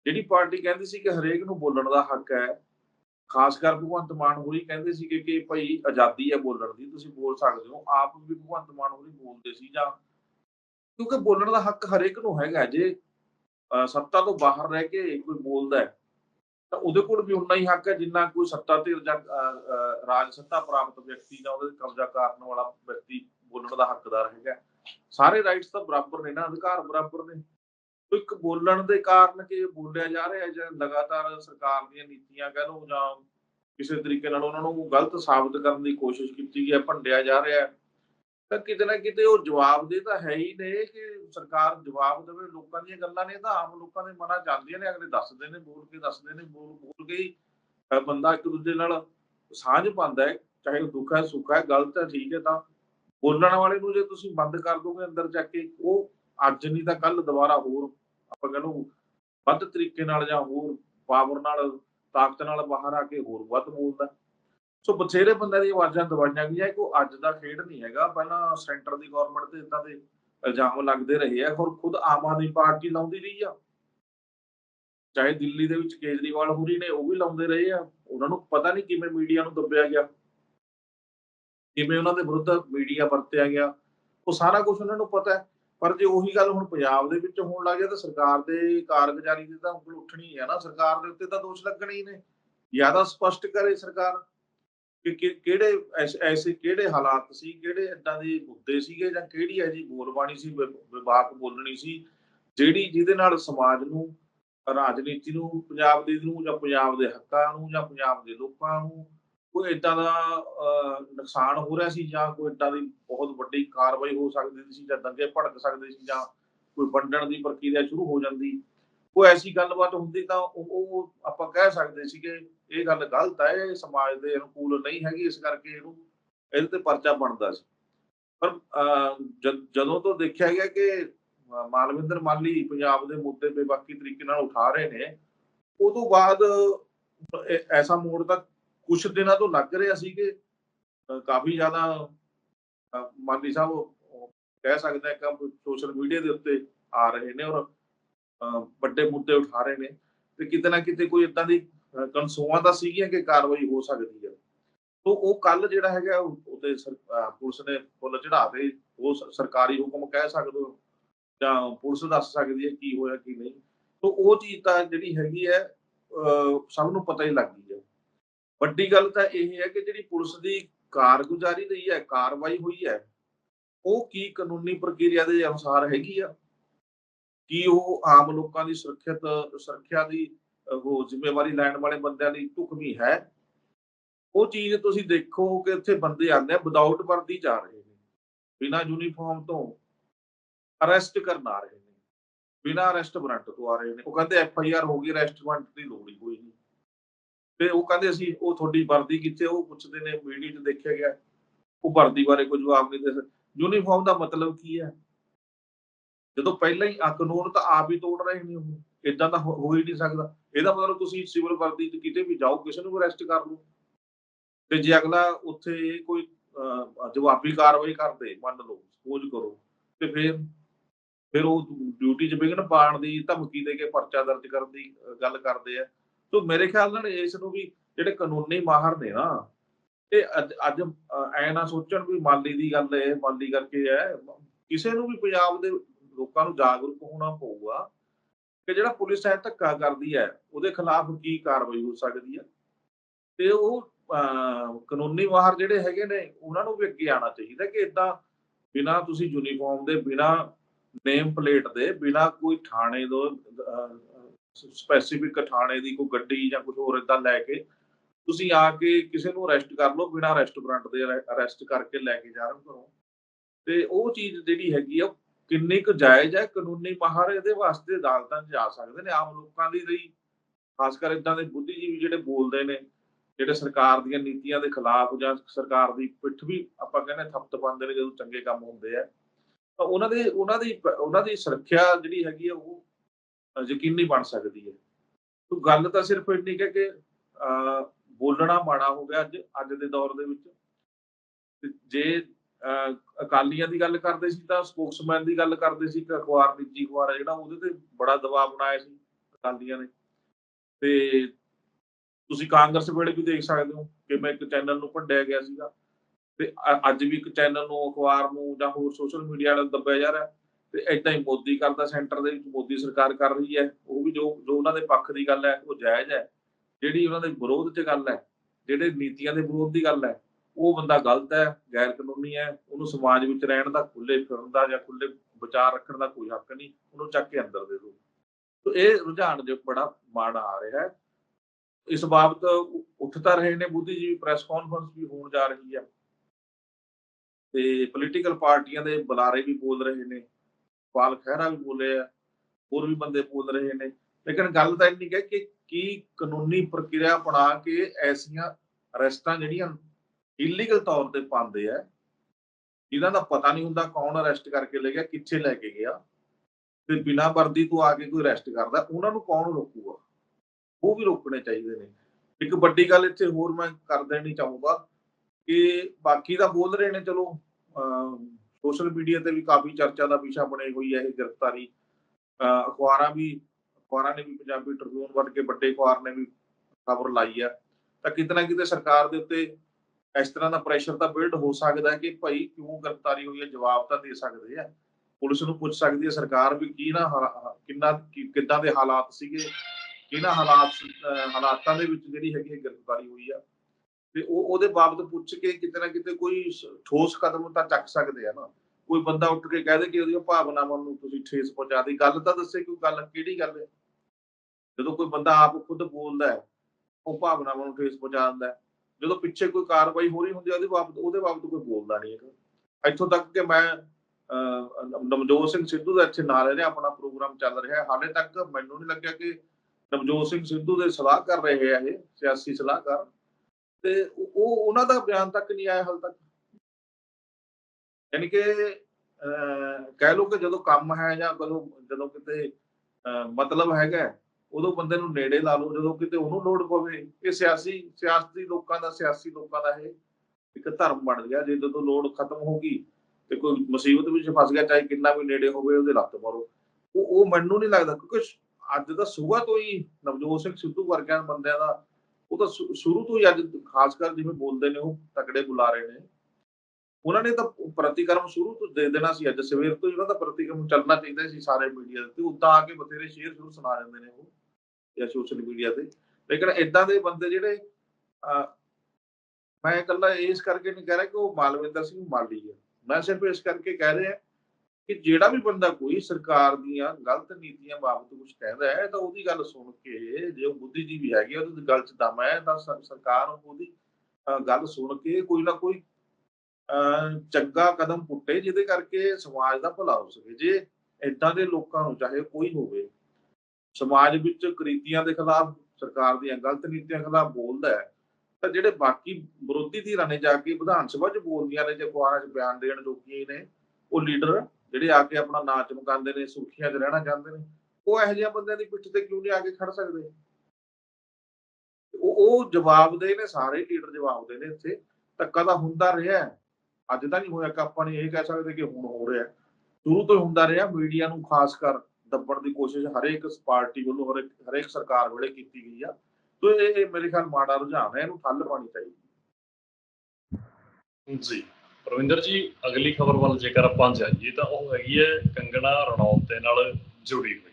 ਜਿਹੜੀ ਪਾਰਟੀ ਕਹਿੰਦੀ ਸੀ ਕਿ ਹਰੇਕ ਨੂੰ ਬੋਲਣ ਦਾ ਹੱਕ ਹੈ, ਖਾਸ ਕਰ ਭਗਵੰਤ ਮਾਨ ਹੋਰੀ ਕਹਿੰਦੇ ਸੀ ਕਿ ਭਾਈ ਆਜ਼ਾਦੀ ਹੈ ਬੋਲਣ ਦੀ, ਤੁਸੀਂ ਬੋਲ ਸਕਦੇ ਹੋ, ਆਪ ਵੀ ਭਗਵੰਤ ਮਾਨ ਹੋਰੀ ਬੋਲਦੇ ਸੀ ਜਾਂ ਕਿਉਂਕਿ ਬੋਲਣ ਦਾ ਹੱਕ ਹਰੇਕ ਨੂੰ ਹੈਗਾ ਜੇ ਸੱਤਾ ਤੋਂ ਬਾਹਰ ਰਹਿ ਕੇ ਕੋਈ ਬੋਲਦਾ ਹੈ ਤਾਂ ਉਹਦੇ ਕੋਲ ਵੀ ਉਨਾ ਹੀ ਹੱਕ ਹੈ ਜਿੰਨਾ ਕੋਈ ਸੱਤਾ ਤੇ ਜਾਂ ਰਾਜ ਸੱਤਾ ਪ੍ਰਾਪਤ ਵਿਅਕਤੀ ਜਾਂ ਉਹਦੇ ਕਬਜ਼ਾ ਕਰਨ ਵਾਲਾ ਵਿਅਕਤੀ ਬੋਲਣ ਦਾ ਹੱਕਦਾਰ ਹੈਗਾ। ਸਾਰੇ ਰਾਈਟਸ ਤਾਂ ਬਰਾਬਰ ਨੇ ਨਾ, ਅਧਿਕਾਰ ਬਰਾਬਰ ਨੇ। ਇੱਕ ਬੋਲਣ ਦੇ ਕਾਰਨ ਕਿ ਬੋਲਿਆ ਜਾ ਰਿਹਾ ਜਾਂ ਲਗਾਤਾਰ ਸਰਕਾਰ ਦੀਆਂ ਨੀਤੀਆਂ ਕਹਿ ਲਓ ਜਾਂ ਕਿਸੇ ਤਰੀਕੇ ਨਾਲ ਉਹਨਾਂ ਨੂੰ ਗਲਤ ਸਾਬਤ ਕਰਨ ਦੀ ਕੋਸ਼ਿਸ਼ ਕੀਤੀ ਗਈ ਹੈ, ਭੰਡਿਆ ਜਾ ਰਿਹਾ ਹੈ। ਤਾਂ ਕਿਤੇ ਨਾ ਕਿਤੇ ਉਹ ਜਵਾਬ ਦੇ ਤਾਂ ਹੈ ਹੀ ਨੇ ਕਿ ਸਰਕਾਰ ਜਵਾਬ ਦੇਵੇ, ਲੋਕਾਂ ਦੀਆਂ ਗੱਲਾਂ ਨੇ ਤਾਂ ਆਮ ਲੋਕਾਂ ਦੇ ਮਨਾਂ ਜਾਂਦੀਆਂ ਨੇ, ਅਗਲੇ ਦੱਸਦੇ ਨੇ, ਬੋਲ ਕੇ ਦੱਸਦੇ ਨੇ, ਬੋਲ ਬੋਲ ਕੇ ਹੀ ਬੰਦਾ ਇੱਕ ਦੂਜੇ ਨਾਲ ਸਾਂਝ ਪਾਉਂਦਾ ਹੈ, ਚਾਹੇ ਉਹ ਦੁੱਖ ਹੈ, ਸੁੱਖ ਹੈ, ਗਲਤ ਹੈ, ਠੀਕ ਹੈ ਤਾਂ ਬੋਲਣ ਵਾਲੇ ਨੂੰ ਜੇ ਤੁਸੀਂ ਬੰਦ ਕਰ ਦੋਗੇ ਅੰਦਰ ਜਾ ਕੇ, ਉਹ ਅੱਜ ਨਹੀਂ ਤਾਂ ਕੱਲ ਦੁਬਾਰਾ ਹੋਰ, ਆਪਾਂ ਕਹਿੰਦੇ ਵੱਧ ਤਰੀਕੇ ਨਾਲ ਜਾਂ ਹੋਰ ਪਾਵਰ ਨਾਲ, ਤਾਕਤ ਨਾਲ ਬਾਹਰ ਆ ਕੇ ਹੋਰ ਵੱਧ ਬੋਲਦਾ। ਸੋ ਬਥੇਰੇ ਬੰਦਿਆਂ ਦੀਆਂ ਆਵਾਜ਼ਾਂ ਦਬਾਈਆਂ ਗਈਆਂ ਕਿ ਉਹ ਅੱਜ ਦਾ ਖੇਡ ਨਹੀਂ ਹੈਗਾ, ਪਹਿਲਾਂ ਸੈਂਟਰ ਦੀ ਗਵਰਨਮੈਂਟ ਤੇ ਇਦਾਂ ਦੇ ਇਲਜ਼ਾਮ ਲੱਗਦੇ ਰਹੇ ਆ ਹੋਰ ਖੁਦ ਆਮ ਆਦਮੀ ਪਾਰਟੀ ਲਾਉਂਦੀ ਰਹੀ ਆ। ਚਾਹੇ ਦਿੱਲੀ ਦੇ ਵਿੱਚ ਕੇਜਰੀਵਾਲ ਹੋਰੀ ਨੇ ਉਹ ਵੀ ਲਾਉਂਦੇ ਰਹੇ ਆ, ਉਹਨਾਂ ਨੂੰ ਪਤਾ ਨਹੀਂ ਕਿਵੇਂ ਮੀਡੀਆ ਨੂੰ ਦੱਬਿਆ ਗਿਆ, ਕਿਵੇਂ ਉਹਨਾਂ ਦੇ ਵਿਰੁੱਧ ਮੀਡੀਆ ਵਰਤਿਆ ਗਿਆ, ਉਹ ਸਾਰਾ ਕੁਝ ਉਹਨਾਂ ਨੂੰ ਪਤਾ ਹੈ। ਪਰ ਜੇ ਉਹੀ ਗੱਲ ਹੁਣ ਪੰਜਾਬ ਦੇ ਵਿੱਚ ਹੋਣ ਲੱਗ ਗਿਆ ਤਾਂ ਸਰਕਾਰ ਦੇ ਕਾਰਗੁਜ਼ਾਰੀ ਦੀ ਤਾਂ ਉਂਗਲ ਉੱਠਣੀ ਹੈ ਨਾ, ਸਰਕਾਰ ਦੇ ਉੱਤੇ ਤਾਂ ਦੋਸ਼ ਲੱਗਣੇ ਹੀ ਨੇ। ਜਾਂ ਤਾਂ ਸਪਸ਼ਟ ਕਰੇ ਸਰਕਾਰ। ਕਿ ਕਿਹੜੇ ਐਸੇ ਕਿਹੜੇ ਹਾਲਾਤ ਸੀ ਕਿਹੜੇ ਇਦਾਂ ਦੇ ਮੁੱਦੇ ਸੀਗੇ ਜਾਂ ਕਿਹੜੀ ਐਜੀ ਬੋਲਬਾਣੀ ਸੀ ਵਿਵਾਕ ਬੋਲਣੀ ਸੀ ਜਿਹੜੀ ਜਿਹਦੇ ਨਾਲ ਸਮਾਜ ਨੂੰ ਰਾਜਨੀਤੀ ਨੂੰ ਪੰਜਾਬ ਦੇ ਨੂੰ ਜਾਂ ਪੰਜਾਬ ਦੇ ਹੱਕਾਂ ਨੂੰ ਜਾਂ ਪੰਜਾਬ ਦੇ ਲੋਕਾਂ ਨੂੰ ਕੋਈ ਇਦਾਂ ਦਾ ਅਹ, ਨੁਕਸਾਨ ਹੋ ਰਿਹਾ ਸੀ ਜਾਂ ਕੋਈ ਇਦਾਂ ਦੀ ਬਹੁਤ ਵੱਡੀ ਕਾਰਵਾਈ ਹੋ ਸਕਦੀ ਸੀ ਜਾਂ ਦੰਗੇ ਭੜਕ ਸਕਦੇ ਸੀ ਜਾਂ ਕੋਈ ਵੰਡਣ ਦੀ ਪ੍ਰਕਿਰਿਆ ਸ਼ੁਰੂ ਹੋ ਜਾਂਦੀ ਕੋਈ ਐਸੀ ਗੱਲਬਾਤ ਹੁੰਦੀ ਤਾਂ ਉਹ ਆਪਾਂ ਕਹਿ ਸਕਦੇ ਸੀ ਕਿ ਇਹ ਗੱਲ ਗਲਤ ਹੈ ਇਹ ਸਮਾਜ ਦੇ ਅਨੁਕੂਲ ਨਹੀਂ ਹੈਗੀ ਇਸ ਕਰਕੇ ਇਹਨੂੰ ਇਹਦੇ ਤੇ ਪਰਚਾ ਬਣਦਾ ਸੀ। ਪਰ ਜਦੋਂ ਤੋਂ ਦੇਖਿਆ ਗਿਆ ਕਿ ਅਹ, ਮਾਲਵਿੰਦਰ ਮਾਲੀ ਪੰਜਾਬ ਦੇ ਮੁੱਦੇ ਬੇਬਾਕੀ ਤਰੀਕੇ ਨਾਲ ਉਠਾ ਰਹੇ ਨੇ ਉਹ ਤੋਂ ਬਾਅਦ ਐਸਾ ਮੋੜ ਤਾਂ ਕੁਝ ਦਿਨਾਂ ਤੋਂ ਲੱਗ ਰਿਹਾ ਸੀ ਕਿ ਕਾਫੀ ਜ਼ਿਆਦਾ ਮਾਲੀ ਸਾਹਿਬ ਕਹਿ ਸਕਦੇ ਆ ਕਿ ਸੋਸ਼ਲ ਮੀਡੀਆ ਦੇ ਉੱਤੇ ਆ ਰਹੇ ਨੇ ਔਰ ਵੱਡੇ ਮੁੱਦੇ ਉਠਾ ਰਹੇ ਨੇ ਤੇ ਕਿਤੇ ਨਾ ਕਿਤੇ ਕੋਈ ਇਦਾਂ ਦੀ ਅਹ, ਤਾਂ ਸੀਗੀਆਂ ਕਿ ਕਾਰਵਾਈ ਹੋ ਸਕਦੀ ਹੈ। ਤੋ ਉਹ ਕੱਲ ਜਿਹੜਾ ਹੈਗਾ ਉਹ- ਪੁਲਿਸ ਨੇ ਫੁੱਲ ਚੜਾ ਉਹ ਸਰਕਾਰੀ ਹੁਕਮ ਕਹਿ ਸਕਦੇ ਹੋ ਜਾਂ ਪੁਲਿਸ ਦੱਸ ਸਕਦੀ ਹੈ ਕੀ ਹੋਇਆ ਕੀ ਨਹੀਂ। ਤੋ ਉਹ ਚੀਜ਼ ਤਾਂ ਜਿਹੜੀ ਹੈਗੀ ਹੈ ਸਭ ਨੂੰ ਪਤਾ ਹੀ ਲੱਗ ਗਈ ਹੈ। ਵੱਡੀ ਗੱਲ ਤਾਂ ਇਹ ਹੈ ਕਿ ਜਿਹੜੀ ਪੁਲਿਸ ਦੀ ਕਾਰਗੁਜ਼ਾਰੀ ਰਹੀ ਹੈ ਕਾਰਵਾਈ ਹੋਈ ਹੈ ਉਹ ਕੀ ਕਾਨੂੰਨੀ ਪ੍ਰਕਿਰਿਆ ਦੇ ਅਨੁਸਾਰ ਹੈਗੀ ਆ? ਕੀ ਉਹ ਆਮ ਲੋਕਾਂ ਦੀ ਸੁਰੱਖਿਅਤ, ਸੁਰੱਖਿਆ ਦੀ ਉਹ ਜ਼ਿੰਮੇਵਾਰੀ ਲੈਣ ਵਾਲੇ ਬੰਦਿਆਂ ਦੀ ਢੁਕਵੀਂ ਹੈ? ਉਹ ਚੀਜ਼ ਤੁਸੀਂ ਦੇਖੋ ਕਿ ਉੱਥੇ ਬੰਦੇ ਆਉਂਦੇ ਆ ਵਿਦਆਊਟ ਵਰਦੀ ਜਾ ਰਹੇ ਨੇ, ਬਿਨਾਂ ਯੂਨੀਫਾਰਮ ਤੋਂ ਅਰੈਸਟ ਕਰਨ ਆ ਰਹੇ ਨੇ, ਬਿਨਾਂ ਅਰੈਸਟ ਵਾਰੰਟ ਤੋਂ ਆ ਰਹੇ ਨੇ। ਉਹ ਕਹਿੰਦੇ ਐਫ ਆਈ ਆਰ ਹੋ ਗਈ ਅਰੈਸਟ ਵਾਰੰਟ ਦੀ ਲੋੜ ਹੀ ਕੋਈ ਨਹੀਂ। ਤੇ ਉਹ ਕਹਿੰਦੇ ਅਸੀਂ, ਉਹ ਤੁਹਾਡੀ ਵਰਦੀ ਕਿੱਥੇ, ਉਹ ਪੁੱਛਦੇ ਨੇ, ਮੀਡੀਆ 'ਚ ਦੇਖਿਆ ਗਿਆ। ਉਹ ਵਰਦੀ ਬਾਰੇ ਕੋਈ ਜਵਾਬ ਨਹੀਂ ਦੇ ਯੂਨੀਫਾਰਮ ਦਾ ਮਤਲਬ ਕੀ ਹੈ? ਜਦੋਂ ਪਹਿਲਾਂ ਹੀ ਆ ਕਾਨੂੰਨ ਤਾਂ ਆਪ ਹੀ ਤੋੜ ਰਹੇ ਨੇ ਉਹ। ਇਦਾਂ ਤਾਂ ਹੋ ਹੀ ਨਹੀਂ ਸਕਦਾ। ਇਹਦਾ ਮਤਲਬ ਤੁਸੀਂ ਸਿਵਲ ਵਰਦੀ 'ਚ ਕਿਤੇ ਵੀ ਜਾਓ, ਕਿਸੇ ਨੂੰ ਅਰੈਸਟ ਕਰ ਲਓ। ਤੇ ਜੇ ਅਗਲਾ ਉੱਥੇ ਕੋਈ ਜਵਾਬੀ ਕਾਰਵਾਈ ਕਰਦੇ, ਮੰਨ ਲਓ ਸਪੋਜ਼ ਕਰੋ, ਤੇ ਫਿਰ ਫਿਰ ਉਹ ਡਿਊਟੀ 'ਚ ਵਿਘਨ ਪਾਉਣ ਦੀ ਧਮਕੀ ਦੇ ਕੇ ਪਰਚਾ ਦਰਜ ਕਰਨ ਦੀ ਗੱਲ ਕਰਦੇ ਆ। ਤੋਂ ਮੇਰੇ ਖਿਆਲ ਨਾਲ ਇਸ ਨੂੰ ਵੀ ਜਿਹੜੇ ਕਾਨੂੰਨੀ ਮਾਹਰ ਨੇ ਨਾ ਇਹ ਅੱਜ ਐ ਨਾ ਸੋਚਣ ਵੀ ਮਾਲੀ ਦੀ ਗੱਲ ਹੈ, ਮਾਲੀ ਕਰਕੇ ਹੈ। ਕਿਸੇ ਨੂੰ ਵੀ ਪੰਜਾਬ ਦੇ ਲੋਕਾਂ ਨੂੰ ਜਾਗਰੂਕ ਹੋਣਾ ਪਊਗਾ ਕਿ ਜਿਹੜਾ ਪੁਲਿਸ ਹੈ ਧੱਕਾ ਕਰਦੀ ਹੈ, ਉਹਦੇ ਖਿਲਾਫ ਕੀ ਕਾਰਵਾਈ ਹੋ ਸਕਦੀ ਹੈ? ਤੇ ਉਹ ਕਾਨੂੰਨੀ ਮਾਹਰ ਜਿਹੜੇ ਹੈਗੇ ਨੇ, ਉਹਨਾਂ ਨੂੰ ਵੀ ਅੱਗੇ ਆਉਣਾ ਚਾਹੀਦਾ ਕਿ ਇਦਾਂ ਬਿਨਾ ਤੁਸੀਂ ਯੂਨੀਫਾਰਮ ਦੇ, ਬਿਨਾ ਨੇਮ ਪਲੇਟ ਦੇ, ਬਿਨਾ ਕੋਈ ਥਾਣੇ ਦੋ ਸਪੈਸੀਫਿਕ ਥਾਣੇ ਦੀ ਕੋਈ ਗੱਡੀ ਜਾਂ ਕੁਝ ਹੋਰ ਇਦਾਂ ਲੈ ਕੇ ਤੁਸੀਂ ਆ ਕੇ ਕਿਸੇ ਨੂੰ ਅਰੈਸਟ ਕਰ ਲਓ, ਬਿਨਾ ਰੈਸਟੋਰੈਂਟ ਦੇ ਅਰੈਸਟ ਕਰਕੇ ਲੈ ਕੇ ਜਾ ਰਹੇ ਹੋ ਘਰੋਂ। ਤੇ ਉਹ ਚੀਜ਼ ਜਿਹੜੀ ਹੈਗੀ ਆ ਕਿੰਨੀ ਕੁ ਜਾਇਜ਼ ਹੈ ਕਾਨੂੰਨੀ ਮਾਹਰ ਇਹਦੇ ਵਾਸਤੇ ਅਦਾਲਤਾਂ 'ਚ ਜਾ ਸਕਦੇ ਨੇ, ਆਮ ਲੋਕਾਂ ਦੀ ਲਈ ਖਾਸ ਕਰ ਇਦਾਂ ਦੇ ਬੁੱਧੀਜੀਵੀ ਜਿਹੜੇ ਬੋਲਦੇ ਨੇ, ਜਿਹੜੇ ਸਰਕਾਰ ਦੀਆਂ ਨੀਤੀਆਂ ਦੇ ਖਿਲਾਫ ਜਾਂ ਸਰਕਾਰ ਦੀ ਪਿੱਠ ਵੀ ਆਪਾਂ ਕਹਿੰਦੇ ਥੱਪਤ ਪਾਉਂਦੇ ਨੇ ਜਦੋਂ ਚੰਗੇ ਕੰਮ ਹੁੰਦੇ ਆ। ਤਾਂ ਉਹਨਾਂ ਦੇ, ਉਹਨਾਂ ਦੀ ਉਹਨਾਂ ਦੀ ਸੁਰੱਖਿਆ ਜਿਹੜੀ ਹੈਗੀ ਆ ਉਹ ਯਕੀਨੀ ਬਣ ਸਕਦੀ ਹੈ। ਤੋ ਗੱਲ ਤਾਂ ਸਿਰਫ ਇੰਨੀ ਕੁ ਹੈ ਕਿ ਬੋਲਣਾ ਮਾੜਾ ਹੋ ਗਿਆ ਅੱਜ ਅੱਜ ਦੇ ਦੌਰ ਦੇ ਵਿੱਚ। ਜੇ ਅਕਾਲੀਆਂ ਦੀ ਗੱਲ ਕਰਦੇ ਸੀ ਤਾਂ ਸਪੋਕਸਮੈਨ ਦੀ ਗੱਲ ਕਰਦੇ ਸੀ ਕਿ ਅਖਬਾਰ ਨਿੱਜੀ ਅਖਬਾਰ ਜਿਹੜਾ, ਉਹਦੇ ਤੇ ਬੜਾ ਦਬਾਅ ਬਣਾਇਆ ਸੀ ਅਕਾਲੀਆਂ ਨੇ। ਤੇ ਤੁਸੀਂ ਕਾਂਗਰਸ ਵੇਲੇ ਵੀ ਦੇਖ ਸਕਦੇ ਹੋ ਕਿ ਮੈਂ ਇੱਕ ਚੈਨਲ ਨੂੰ ਭੰਡਿਆ ਗਿਆ ਸੀਗਾ। ਤੇ ਅੱਜ ਵੀ ਇੱਕ ਚੈਨਲ ਨੂੰ, ਅਖਬਾਰ ਨੂੰ ਜਾਂ ਹੋਰ ਸੋਸ਼ਲ ਮੀਡੀਆ ਵਾਲਿਆਂ ਦੱਬਿਆ ਜਾ ਰਿਹਾ। ਤੇ ਏਦਾਂ ਹੀ ਮੋਦੀ ਕਰਦਾ ਸੈਂਟਰ ਦੇ ਵਿੱਚ, ਮੋਦੀ ਸਰਕਾਰ ਕਰ ਰਹੀ ਹੈ। ਉਹ ਵੀ ਜੋ ਜੋ ਉਹਨਾਂ ਦੇ ਪੱਖ ਦੀ ਗੱਲ ਹੈ, ਉਹ ਜਾਇਜ਼ ਹੈ। ਜਿਹੜੀ ਉਹਨਾਂ ਦੇ ਵਿਰੋਧ 'ਚ ਗੱਲ ਹੈ, ਜਿਹੜੇ ਨੀਤੀਆਂ ਦੇ ਵਿਰੋਧ ਦੀ ਗੱਲ ਹੈ ਉਹ ਬੰਦਾ ਗਲਤ ਹੈ, ਗੈਰ ਕਾਨੂੰਨੀ ਹੈ, ਉਹਨੂੰ ਸਮਾਜ ਵਿੱਚ ਰਹਿਣ ਦਾ ਖੁੱਲੇ ਫਿਰਨ ਦਾ ਜਾਂ ਖੁੱਲੇ ਵਿਚਾਰ ਰੱਖਣ ਦਾ ਕੋਈ ਹੱਕ ਨਹੀਂ, ਉਹਨੂੰ ਚੱਕ ਕੇ ਅੰਦਰ ਦੇ ਦਿਓ। ਤੋ ਇਹ ਰੁਝਾਨ ਜੋ ਬੜਾ ਮਾੜਾ ਆ ਰਿਹਾ ਹੈ। ਇਸ ਬਾਬਤ ਉ- ਤਾਂ ਰਹੇ ਨੇ ਬੁੱਧੀਜੀਵੀ ਪ੍ਰੈਸ ਕਾਨਫਰੰਸ ਵੀ ਹੋਣ ਜਾ ਰਹੀ ਹੈ। ਤੇ ਪੋਲੀਟੀਕਲ ਪਾਰਟੀਆਂ ਦੇ ਬੁਲਾਰੇ ਵੀ ਬੋਲ ਰਹੇ ਨੇ, ਪਾਲ ਖਹਿਰਾ ਵੀ ਬੋਲੇ ਆ ਹੋਰ ਵੀ ਬੰਦੇ ਬੋਲ ਰਹੇ ਨੇ। ਲੇਕਿਨ ਗੱਲ ਤਾਂ ਇੰਨੀ ਹੈ ਕਿ ਕੀ ਕਾਨੂੰਨੀ ਪ੍ਰਕਿਰਿਆ ਬਣਾ ਕੇ ਐਸੀਆਂ ਅਰੈਸਟਾਂ ਜਿਹੜੀਆਂ ਇਲੀਗਲ ਤੌਰ ਤੇ ਪਾਉਂਦੇ ਆ। ਜਿਨ੍ਹਾਂ ਦਾ ਪਤਾ ਨਹੀਂ ਹੁੰਦਾ ਕੌਣ ਅਰੈਸਟ ਕਰਕੇ ਲੈ ਗਿਆ, ਕਿੱਥੇ ਲੈ ਕੇ ਗਿਆ। ਤੇ ਬਿਨਾਂ ਵਰਦੀ ਤੋਂ ਆ ਕੇ ਕੋਈ ਅਰੈਸਟ ਕਰਦਾ, ਉਹਨਾਂ ਨੂੰ ਕੌਣ ਰੋਕੂਗਾ? ਉਹ ਵੀ ਰੋਕਣੇ ਚਾਹੀਦੇ ਨੇ। ਇੱਕ ਵੱਡੀ ਗੱਲ ਇੱਥੇ ਹੋਰ ਮੈਂ ਕਰ ਦੇਣੀ ਚਾਹੂੰਗਾ ਕਿ ਬਾਕੀ ਤਾਂ ਬੋਲ ਰਹੇ ਨੇ, ਚਲੋ ਸੋਸ਼ਲ ਮੀਡੀਆ ਤੇ ਵੀ ਕਾਫੀ ਚਰਚਾ ਦਾ ਵਿਸ਼ਾ ਬਣੀ ਹੋਈ ਹੈ ਇਹ ਗ੍ਰਿਫਤਾਰੀ। ਅਖਬਾਰਾਂ ਵੀ, ਅਖਬਾਰਾਂ ਨੇ ਵੀ ਪੰਜਾਬੀ ਟ੍ਰਿਬਿਊਨ ਵਰਗੇ ਵੱਡੇ ਅਖਬਾਰ ਨੇ ਵੀ ਖਬਰ ਲਾਈ ਹੈ ਤਾਂ ਕਿਤੇ ਨਾ ਕਿਤੇ ਸਰਕਾਰ ਦੇ ਉੱਤੇ ਇਸ ਤਰ੍ਹਾਂ ਦਾ ਪ੍ਰੈਸ਼ਰ ਤਾਂ ਬਿਲਡ ਹੋ ਸਕਦਾ ਕਿ ਭਾਈ ਕਿਉਂ ਗ੍ਰਿਫਤਾਰੀ ਹੋਈ ਹੈ, ਜਵਾਬ ਤਾਂ ਦੇ ਸਕਦੇ ਆ। ਪੁਲਿਸ ਨੂੰ ਪੁੱਛ ਸਕਦੀ ਹੈ, ਸਰਕਾਰ ਵੀ ਕੀ ਨਾ ਕਿੰਨਾ ਕਿੱਦਾਂ ਦੇ ਹਾਲਾਤ ਸੀਗੇ, ਕਿਹਨਾਂ ਹਾਲਾਤ ਹਾਲਾਤਾਂ ਦੇ ਵਿੱਚ ਜਿਹੜੀ ਹੈਗੀ ਗ੍ਰਿਫਤਾਰੀ ਹੋਈ ਆ। ਤੇ ਉਹ, ਉਹਦੇ ਬਾਬਤ ਪੁੱਛ ਕੇ ਕਿਤੇ ਨਾ ਕਿਤੇ ਕੋਈ ਠੋਸ ਕਦਮ ਤਾਂ ਚੱਕ ਸਕਦੇ ਆ ਨਾ। ਕੋਈ ਬੰਦਾ ਉੱਠ ਕੇ ਕਹਿ ਦੇ ਕਿ ਉਹਦੀਆਂ ਭਾਵਨਾਵਾਂ ਨੂੰ ਤੁਸੀਂ ਠੇਸ ਪਹੁੰਚਾ ਦੀ। ਗੱਲ ਤਾਂ ਦੱਸੇ ਕੋਈ ਗੱਲ ਕਿਹੜੀ ਗੱਲ ਹੈ? ਜਦੋਂ ਕੋਈ ਬੰਦਾ ਆਪ ਖੁਦ ਬੋਲਦਾ ਹੈ, ਉਹ ਭਾਵਨਾਵਾਂ ਨੂੰ ਠੇਸ ਪਹੁੰਚਾ ਦਿੰਦਾ ਹੈ। ਜਦੋਂ ਪਿੱਛੇ ਕੋਈ ਕਾਰਵਾਈ ਹੋ ਰਹੀ ਹੁੰਦੀ ਹੈ ਉਹਦੇ ਬਾਬਤ ਉਹਦੇ ਬਾਬਤ ਕੋਈ ਬੋਲਦਾ ਨਹੀਂ ਹੈਗਾ। ਇੱਥੋਂ ਤੱਕ ਕਿ ਮੈਂ ਨਵਜੋਤ ਸਿੰਘ ਸਿੱਧੂ ਦਾ ਇੱਥੇ ਨਾਲ ਰਿਹਾ ਆਪਣਾ ਪ੍ਰੋਗਰਾਮ ਚੱਲ ਰਿਹਾ ਹਾਲੇ ਤੱਕ ਮੈਨੂੰ ਨਹੀਂ ਲੱਗਿਆ ਕਿ ਨਵਜੋਤ ਸਿੰਘ ਸਿੱਧੂ ਦੇ ਸਲਾਹ ਕਰ ਰਹੇ ਆ ਇਹ ਸਿਆਸੀ ਸਲਾਹਕਾਰ। ਤੇ ਉਹ ਉਹਨਾਂ ਦਾ ਬਿਆਨ ਤੱਕ ਨਹੀਂ ਆਇਆ ਹਾਲ ਤੱਕ। ਯਾਨੀ ਕਿ ਅਹ, ਕਹਿ ਲੋ ਕਿ ਜਦੋਂ ਕੰਮ ਹੈ ਜਾਂ ਜਦੋਂ ਕਿਤੇ ਮਤਲਬ ਹੈਗਾ ਉਦੋਂ ਬੰਦੇ ਨੂੰ ਨੇੜੇ ਲਾ ਲਓ, ਜਦੋਂ ਕਿਤੇ ਉਹਨੂੰ ਲੋੜ ਪਵੇ। ਇਹ ਸਿਆਸੀ, ਸਿਆਸਤੀ ਲੋਕਾਂ ਦਾ, ਸਿਆਸੀ ਲੋਕਾਂ ਦਾ ਇਹ ਇੱਕ ਧਰਮ ਬਣ ਗਿਆ। ਜੇ ਜਦੋਂ ਲੋੜ ਖਤਮ ਹੋ ਗਈ ਤੇ ਕੋਈ ਮੁਸੀਬਤ ਵਿੱਚ ਫਸ ਗਿਆ, ਚਾਹੇ ਕਿੰਨਾ ਵੀ ਨੇੜੇ ਹੋਵੇ, ਉਹਦੇ ਲੱਤ ਮਾਰੋ। ਉਹ ਉਹ ਮੈਨੂੰ ਨਹੀਂ ਲੱਗਦਾ, ਕਿਉਂਕਿ ਅੱਜ ਦਾ ਸੂਬਾ ਤੋਂ ਹੀ ਨਵਜੋਤ ਸਿੰਘ ਸਿੱਧੂ ਵਰਗਿਆਂ ਬੰਦਿਆਂ ਦਾ, ਉਹ ਤਾਂ ਸ਼ੁਰੂ ਤੋਂ ਹੀ ਅੱਜ ਖਾਸ ਕਰ ਜਿਵੇਂ ਬੋਲਦੇ ਨੇ ਉਹ, ਤਕੜੇ ਬੁਲਾ ਰਹੇ ਨੇ। ਉਹਨਾਂ ਨੇ ਤਾਂ ਪ੍ਰਤੀਕਰਮ ਸ਼ੁਰੂ ਤੋਂ ਦੇ ਦੇਣਾ ਸੀ। ਅੱਜ ਸਵੇਰ ਤੋਂ ਹੀ ਉਹਨਾਂ ਦਾ ਪ੍ਰਤੀਕਰਮ ਚੱਲਣਾ ਚਾਹੀਦਾ ਸੀ ਸਾਰੇ ਮੀਡੀਆ ਤੇ। ਉੱਦਾਂ ਆ ਕੇ ਬਥੇਰੇ ਸ਼ੇਅਰ ਸ਼ੁਰੂ ਸੁਣਾ ਜਾਂਦੇ ਨੇ ਉਹ। ਜਾਂ ਸੋਸ਼ਲ ਮੀਡੀਆ ਤੇ। ਲੇਕਿਨ ਇਦਾਂ ਦੇ ਬੰਦੇ ਜਿਹੜੇ ਮੈਂ ਇਕੱਲਾ ਇਸ ਕਰਕੇ ਨਹੀਂ ਕਹਿ ਰਿਹਾ ਕਿ ਉਹ ਮਾਲਵਿੰਦਰ ਸਿੰਘ ਮਾਲੀ ਹੈ ਮੈਂ ਸਿਰਫ ਇਸ ਕਰਕੇ ਕਹਿ ਰਿਹਾ ਕਿ ਜਿਹੜਾ ਵੀ ਬੰਦਾ ਕੋਈ ਸਰਕਾਰ ਦੀਆਂ ਗਲਤ ਨੀਤੀਆਂ ਬਾਬਤ ਕੁਝ ਕਹਿੰਦਾ ਹੈ ਤਾਂ ਉਹਦੀ ਗੱਲ ਸੁਣ ਕੇ ਜੇ ਉਹ ਬੁੱਧੀਜੀਵੀ ਹੈਗੀ ਆ, ਉਹਦੀ ਗੱਲ 'ਚ ਦਮ ਹੈ ਤਾਂ ਸਰਕਾਰ ਨੂੰ ਉਹਦੀ ਗੱਲ ਸੁਣ ਕੇ ਕੋਈ ਨਾ ਕੋਈ ਅਹ, ਚੰਗਾ ਕਦਮ ਪੁੱਟੇ ਜਿਹਦੇ ਕਰਕੇ ਸਮਾਜ ਦਾ ਭਲਾ ਹੋ ਸਕੇ। ਜੇ ਇਦਾਂ ਦੇ ਲੋਕਾਂ ਨੂੰ ਚਾਹੇ ਕੋਈ ਹੋਵੇ ਸਮਾਜ ਵਿੱਚ ਕ੍ਰਿਤੀਆਂ ਦੇ ਖਿਲਾਫ, ਸਰਕਾਰ ਦੀਆਂ ਗਲਤ ਨੀਤੀਆਂ ਖਿਲਾਫ ਬੋਲਦਾ ਹੈ, ਤਾਂ ਜਿਹੜੇ ਬਾਕੀ ਵਿਰੋਧੀ ਧਿਰਾਂ ਨੇ ਜਾ ਕੇ ਵਿਧਾਨ ਸਭਾ 'ਚ ਬੋਲਦੀਆਂ ਨੇ, ਜੇ ਅਖਬਾਰਾਂ 'ਚ ਬਿਆਨ ਦੇਣ ਜੋਗੀ ਨੇ, ਉਹ ਲੀਡਰ ਜਿਹੜੇ ਆ ਕੇ ਆਪਣਾ ਨਾਂ ਚਮਕਾਉਂਦੇ ਨੇ, ਸੁਰਖੀਆਂ 'ਚ ਰਹਿਣਾ ਚਾਹੁੰਦੇ ਨੇ, ਉਹ ਇਹੋ ਜਿਹੇ ਬੰਦਿਆਂ ਦੀ ਪਿੱਠ ਤੇ ਕਿਉਂ ਨਹੀਂ ਆ ਕੇ ਖੜ ਸਕਦੇ? ਉਹ ਉਹ ਜਵਾਬ ਨੇ, ਸਾਰੇ ਲੀਡਰ ਜਵਾਬ ਦੇ ਨੇ ਇੱਥੇ, ਧੱਕਾ ਤਾਂ ਹੁੰਦਾ ਰਿਹਾ ਅੱਜ ਤਾਂ ਨਹੀਂ ਹੋਇਆ ਕਿ ਆਪਾਂ ਨੇ ਇਹ ਕਹਿ ਸਕਦੇ ਕਿ ਹੁਣ ਹੋ ਰਿਹਾ। ਸ਼ੁਰੂ ਤੋਂ ਹੁੰਦਾ ਰਿਹਾ, ਮੀਡੀਆ ਨੂੰ ਖਾਸ ਕਰ ਦੱਬਣ ਦੀ ਕੋਸ਼ਿਸ਼ ਹਰੇਕ ਪਾਰਟੀ ਵੱਲੋਂ, ਹਰੇਕ ਹਰੇਕ ਸਰਕਾਰ ਵੇਲੇ ਕੀਤੀ ਗਈ ਆ। ਤੋ ਇਹ ਮੇਰੇ ਖਿਆਲ ਮਾੜਾ ਰੁਝਾਨ ਹੈ, ਇਹਨੂੰ ਠੱਲ ਪਾਣੀ ਚਾਹੀਦੀ। ਜੀ। ਪ੍ਰਵਿੰਦਰ ਜੀ, ਅਗਲੀ ਖਬਰ ਵੱਲ ਜੇਕਰ ਆਪਾਂ ਜਾਈਏ ਤਾਂ ਉਹ ਹੈਗੀ ਹੈ ਕੰਗਣਾ ਰਣੌਤ ਦੇ ਨਾਲ ਜੁੜੀ ਹੋਈ।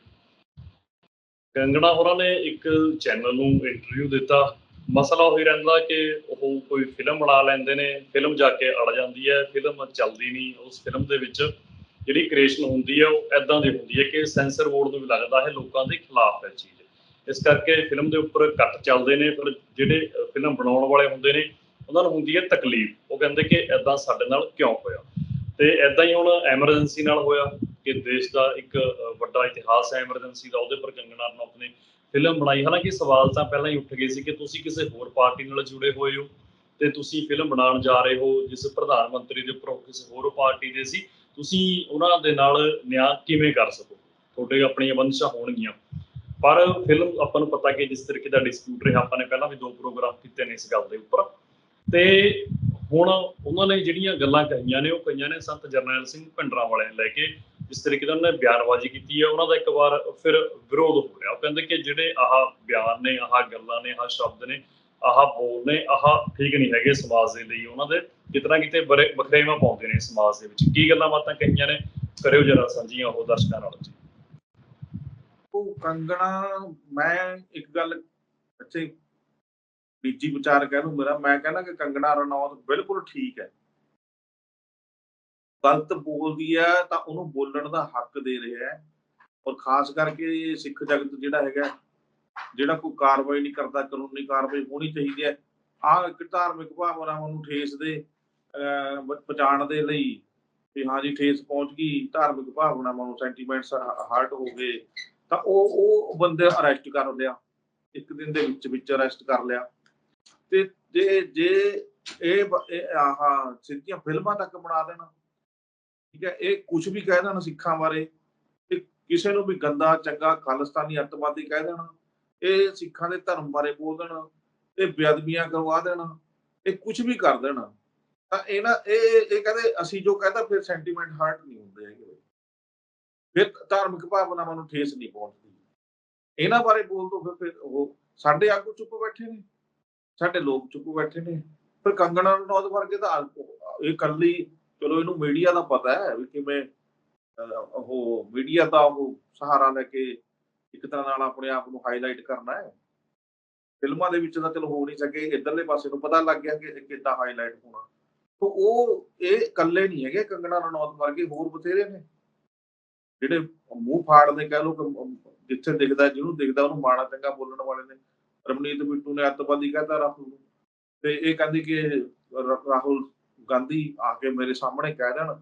ਕੰਗਣਾ ਹੋਰਾਂ ਨੇ ਇੱਕ ਚੈਨਲ ਨੂੰ ਇੰਟਰਵਿਊ ਦਿੱਤਾ। ਮਸਲਾ ਉਹੀ ਰਹਿੰਦਾ ਕਿ ਉਹ ਕੋਈ ਫਿਲਮ ਬਣਾ ਲੈਂਦੇ ਨੇ ਫਿਲਮ ਜਾ ਕੇ ਅੜ ਜਾਂਦੀ ਹੈ ਫਿਲਮ ਚੱਲਦੀ ਨਹੀਂ। ਉਸ ਫਿਲਮ ਦੇ ਵਿੱਚ ਜਿਹੜੀ ਕ੍ਰੀਏਸ਼ਨ ਹੁੰਦੀ ਹੈ ਉਹ ਐਦਾਂ ਦੀ ਹੁੰਦੀ ਹੈ ਕਿ ਸੈਂਸਰ ਬੋਰਡ ਨੂੰ ਵੀ ਲੱਗਦਾ ਹੈ ਲੋਕਾਂ ਦੇ ਖਿਲਾਫ ਹੈ ਚੀਜ਼। ਇਸ ਕਰਕੇ ਫਿਲਮ ਦੇ ਉੱਪਰ ਘੱਟ ਚੱਲਦੇ ਨੇ, ਪਰ ਜਿਹੜੇ ਫਿਲਮ ਬਣਾਉਣ ਵਾਲੇ ਹੁੰਦੇ ਨੇ, ਉਹਨਾਂ ਨੂੰ ਹੁੰਦੀ ਹੈ ਤਕਲੀਫ। ਉਹ ਕਹਿੰਦੇ ਕਿ ਐਦਾਂ ਸਾਡੇ ਨਾਲ ਕਿਉਂ ਹੋਇਆ? ਤੇ ਐਦਾਂ ਹੀ ਹੁਣ ਐਮਰਜੈਂਸੀ ਨਾਲ ਹੋਇਆ ਕਿ ਦੇਸ਼ ਦਾ ਇੱਕ ਵੱਡਾ ਇਤਿਹਾਸ ਹੈ ਐਮਰਜੈਂਸੀ ਦਾ, ਉਹਦੇ ਪਰ ਕੰਗਣਾ ਰਣੌਤ ਨੇ ਫਿਲਮ ਬਣਾਈ। ਹਾਲਾਂਕਿ ਸਵਾਲ ਤਾਂ ਪਹਿਲਾਂ ਹੀ ਉੱਠ ਗਏ ਸੀ ਕਿ ਤੁਸੀਂ ਕਿਸੇ ਹੋਰ ਪਾਰਟੀ ਨਾਲ ਜੁੜੇ ਹੋਏ ਹੋ ਤੇ ਤੁਸੀਂ ਫਿਲਮ ਬਣਾਉਣ ਜਾ ਰਹੇ ਹੋ, ਜਿਸ ਪ੍ਰਧਾਨ ਮੰਤਰੀ ਦੇ ਉੱਪਰ ਕਿਸੇ ਹੋਰ ਪਾਰਟੀ ਦੇ ਸੀ ਤੁਸੀਂ ਉਹਨਾਂ ਦੇ ਨਾਲ ਨਿਆਂ ਕਿਵੇਂ ਕਰ ਸਕੋ? ਤੁਹਾਡੇ ਆਪਣੀਆਂ ਬੰਦਸ਼ਾਂ ਹੋਣਗੀਆਂ। ਪਰ ਫਿਲਮ ਆਪਾਂ ਨੂੰ ਪਤਾ ਕਿ ਜਿਸ ਤਰੀਕੇ ਦਾ ਡਿਸਪਿਊਟ ਰਿਹਾ, ਆਪਾਂ ਨੇ ਪਹਿਲਾਂ ਵੀ ਦੋ ਪ੍ਰੋਗਰਾਮ ਕੀਤੇ ਨੇ ਇਸ ਗੱਲ ਦੇ ਉੱਪਰ। ਤੇ ਹੁਣ ਉਹਨਾਂ ਨੇ ਜਿਹੜੀਆਂ ਗੱਲਾਂ ਕਹੀਆਂ ਨੇ, ਉਹ ਕਹੀਆਂ ਨੇ ਸੰਤ ਜਰਨੈਲ ਸਿੰਘ ਭਿੰਡਰਾਂ ਵਾਲਿਆਂ ਨੂੰ ਲੈ ਕੇ। ਜਿਸ ਤਰੀਕੇ ਦਾ ਉਹਨਾਂ ਨੇ ਬਿਆਨਬਾਜ਼ੀ ਕੀਤੀ ਹੈ, ਉਹਨਾਂ ਦਾ ਇੱਕ ਵਾਰ ਫਿਰ ਵਿਰੋਧ ਹੋ ਰਿਹਾ। ਉਹ ਕਹਿੰਦੇ ਕਿ ਜਿਹੜੇ ਆਹ ਬਿਆਨ ਨੇ, ਆਹ ਗੱਲਾਂ ਨੇ, ਆਹ ਸ਼ਬਦ ਨੇ, ਆਹ ਬੋਲ ਨੇ, ਆਹ ਠੀਕ ਨਹੀਂ ਹੈਗੇ ਸਮਾਜ ਦੇ ਲਈ ਉਹਨਾਂ ਦੇ। ਕਿਤਨਾ ਕਿਤੇ ਬਰੇ ਬਖਰੇਵਾ ਪਾਉਂਦੇ ਨੇ ਸਮਾਜ ਦੇ ਵਿੱਚ। ਕੀ ਗੱਲਾਂ ਬਾਤਾਂ ਕਹੀਆਂ ਨੇ? ਕਰਿਓ ਜਰਾ ਸਾਂਝੀਆਂ ਉਹ ਦਰਸ਼ਕਾਂ ਨਾਲ ਜੀ। ਉਹ ਕੰਗਣਾ, ਮੈਂ ਇੱਕ ਗੱਲ ਅੱਛੇ ਨਿੱਜੀ ਵਿਚਾਰ ਕਹਿ ਲੂੰ ਮੇਰਾ। ਮੈਂ ਕਹਿੰਦਾ ਕਿ ਕੰਗਣਾ ਰਣੌਤ ਬਿਲਕੁਲ ਠੀਕ ਹੈ। ਗਲਤ ਬੋਲਦੀ ਹੈ ਤਾਂ ਉਹਨੂੰ ਬੋਲਣ ਦਾ ਹੱਕ ਦੇ ਰਿਹਾ ਹੈ। ਔਰ ਖਾਸ ਕਰਕੇ ਸਿੱਖ ਜਗਤ ਜਿਹੜਾ ਹੈਗਾ, ਜਿਹੜਾ ਕੋਈ ਕਾਰਵਾਈ ਨਹੀਂ ਕਰਦਾ, ਕਾਨੂੰਨੀ ਕਾਰਵਾਈ ਹੋਣੀ ਚਾਹੀਦੀ ਹੈ। ਆਹ ਇੱਕ ਧਾਰਮਿਕ ਭਾਵਨਾਵਾਂ ਨੂੰ ਠੇਸ ਦੇ ਅਹ, ਦੇ ਲਈ ਵੀ ਹਾਂ ਜੀ ਠੇਸ ਪਹੁੰਚ ਗਈ ਧਾਰਮਿਕ ਭਾਵਨਾਵਾਂ ਨੂੰ ਸੈਂਟੀਮੈਂਟਸ ਹਰਟ ਹੋ ਗਏ ਤਾਂ ਉਹ ਉਹ ਬੰਦੇ ਅਰੈਸਟ ਕਰ ਲਿਆ। ਇੱਕ ਦਿਨ ਦੇ ਵਿੱਚ ਵਿੱਚ ਅਰੈਸਟ ਕਰ ਲਿਆ। ਤੇ ਜੇ ਜੇ ਇਹ ਆਹ ਸਿੱਧੀਆਂ ਫਿਲਮਾਂ ਤੱਕ ਬਣਾ ਦੇਣ ਠੀਕ ਹੈ ਇਹ ਕੁਝ ਵੀ ਕਹਿ ਦੇਣ ਸਿੱਖਾਂ ਬਾਰੇ ਤੇ ਕਿਸੇ ਨੂੰ ਵੀ ਗੰਦਾ ਚੰਗਾ ਖਾਲਿਸਤਾਨੀ ਅੱਤਵਾਦੀ ਕਹਿ ਦੇਣਾ ਇਹ ਸਿੱਖਾਂ ਦੇ ਧਰਮ ਬਾਰੇ ਬੋਲ ਦੇਣ ਇਹ ਬੇਅਦਬੀਆਂ ਕਰਵਾ ਦੇਣ ਇਹ ਕੁਝ ਵੀ ਕਰ ਦੇਣ ਤਾਂ ਇਹਨਾਂ ਇਹ ਇਹ ਕਹਿੰਦੇ ਅਸੀਂ ਜੋ ਕਹਿੰਦਾ ਫਿਰ ਸੈਂਟੀਮੈਂਟ ਹਰਟ ਨਹੀਂ ਹੁੰਦੇ ਹੈਗੇ ਫਿਰ ਧਾਰਮਿਕ ਭਾਵਨਾਵਾਂ ਨੂੰ ਠੇਸ ਨਹੀਂ ਪਹੁੰਚਦੀ। ਇਹਨਾਂ ਬਾਰੇ ਬੋਲ ਦੋ ਫਿਰ ਫਿਰ ਉਹ ਸਾਡੇ ਆਗੂ ਚੁੱਪ ਬੈਠੇ ਨੇ, ਸਾਡੇ ਲੋਕ ਚੁੱਪ ਬੈਠੇ ਨੇ। ਫਿਰ ਕੰਗਣਾ ਰਣੌਤ ਵਰਗੇ ਤਾਂ ਇਹ ਕੱਲੀ ਚਲੋ ਇਹਨੂੰ ਮੀਡੀਆ ਦਾ ਪਤਾ ਹੈ ਵੀ ਕਿਵੇਂ ਉਹ ਮੀਡੀਆ ਦਾ ਉਹ ਸਹਾਰਾ ਲੈ ਕੇ ਇੱਕ ਤਰ੍ਹਾਂ ਨਾਲ ਆਪਣੇ ਆਪ ਨੂੰ ਹਾਈਲਾਈਟ ਕਰਨਾ ਹੈ। ਫਿਲਮਾਂ ਦੇ ਵਿੱਚ ਤਾਂ ਚਲੋ ਹੋ ਨਹੀਂ ਸਕੇ, ਇਧਰਲੇ ਪਾਸੇ ਨੂੰ ਪਤਾ ਲੱਗ ਗਿਆ ਕਿ ਕਿੱਦਾਂ ਹਾਈਲਾਈਟ ਹੋਣਾ। ਤਾਂ ਉਹ ਇਹ ਇਕੱਲੇ ਨਹੀਂ ਹੈਗੇ, ਕੰਗਣਾ, ਰਣੌਤ ਵਰਗੇ ਹੋਰ ਬਥੇਰੇ ਨੇ। ਜਿਹੜੇ ਮੂੰਹ ਫਾੜਦੇ ਕਹਿ ਲੋ ਜਿੱਥੇ ਦਿਖਦਾ, ਜਿਹਨੂੰ ਦਿਖਦਾ, ਉਹਨੂੰ ਮਾੜਾ, ਚੰਗਾ ਬੋਲਣ ਵਾਲੇ ਨੇ। ਰਮਨੀਤ ਬਿੱਟੂ ਨੇ ਅੱਤਵਾਦੀ ਕਹਤਾ ਰਾਹੁਲ ਨੂੰ। ਤੇ ਇਹ ਕਹਿੰਦੀ ਕਿ ਰਾਹੁਲ ਗਾਂਧੀ ਆ ਕੇ ਮੇਰੇ ਸਾਹਮਣੇ ਕਹਿ ਦੇਣ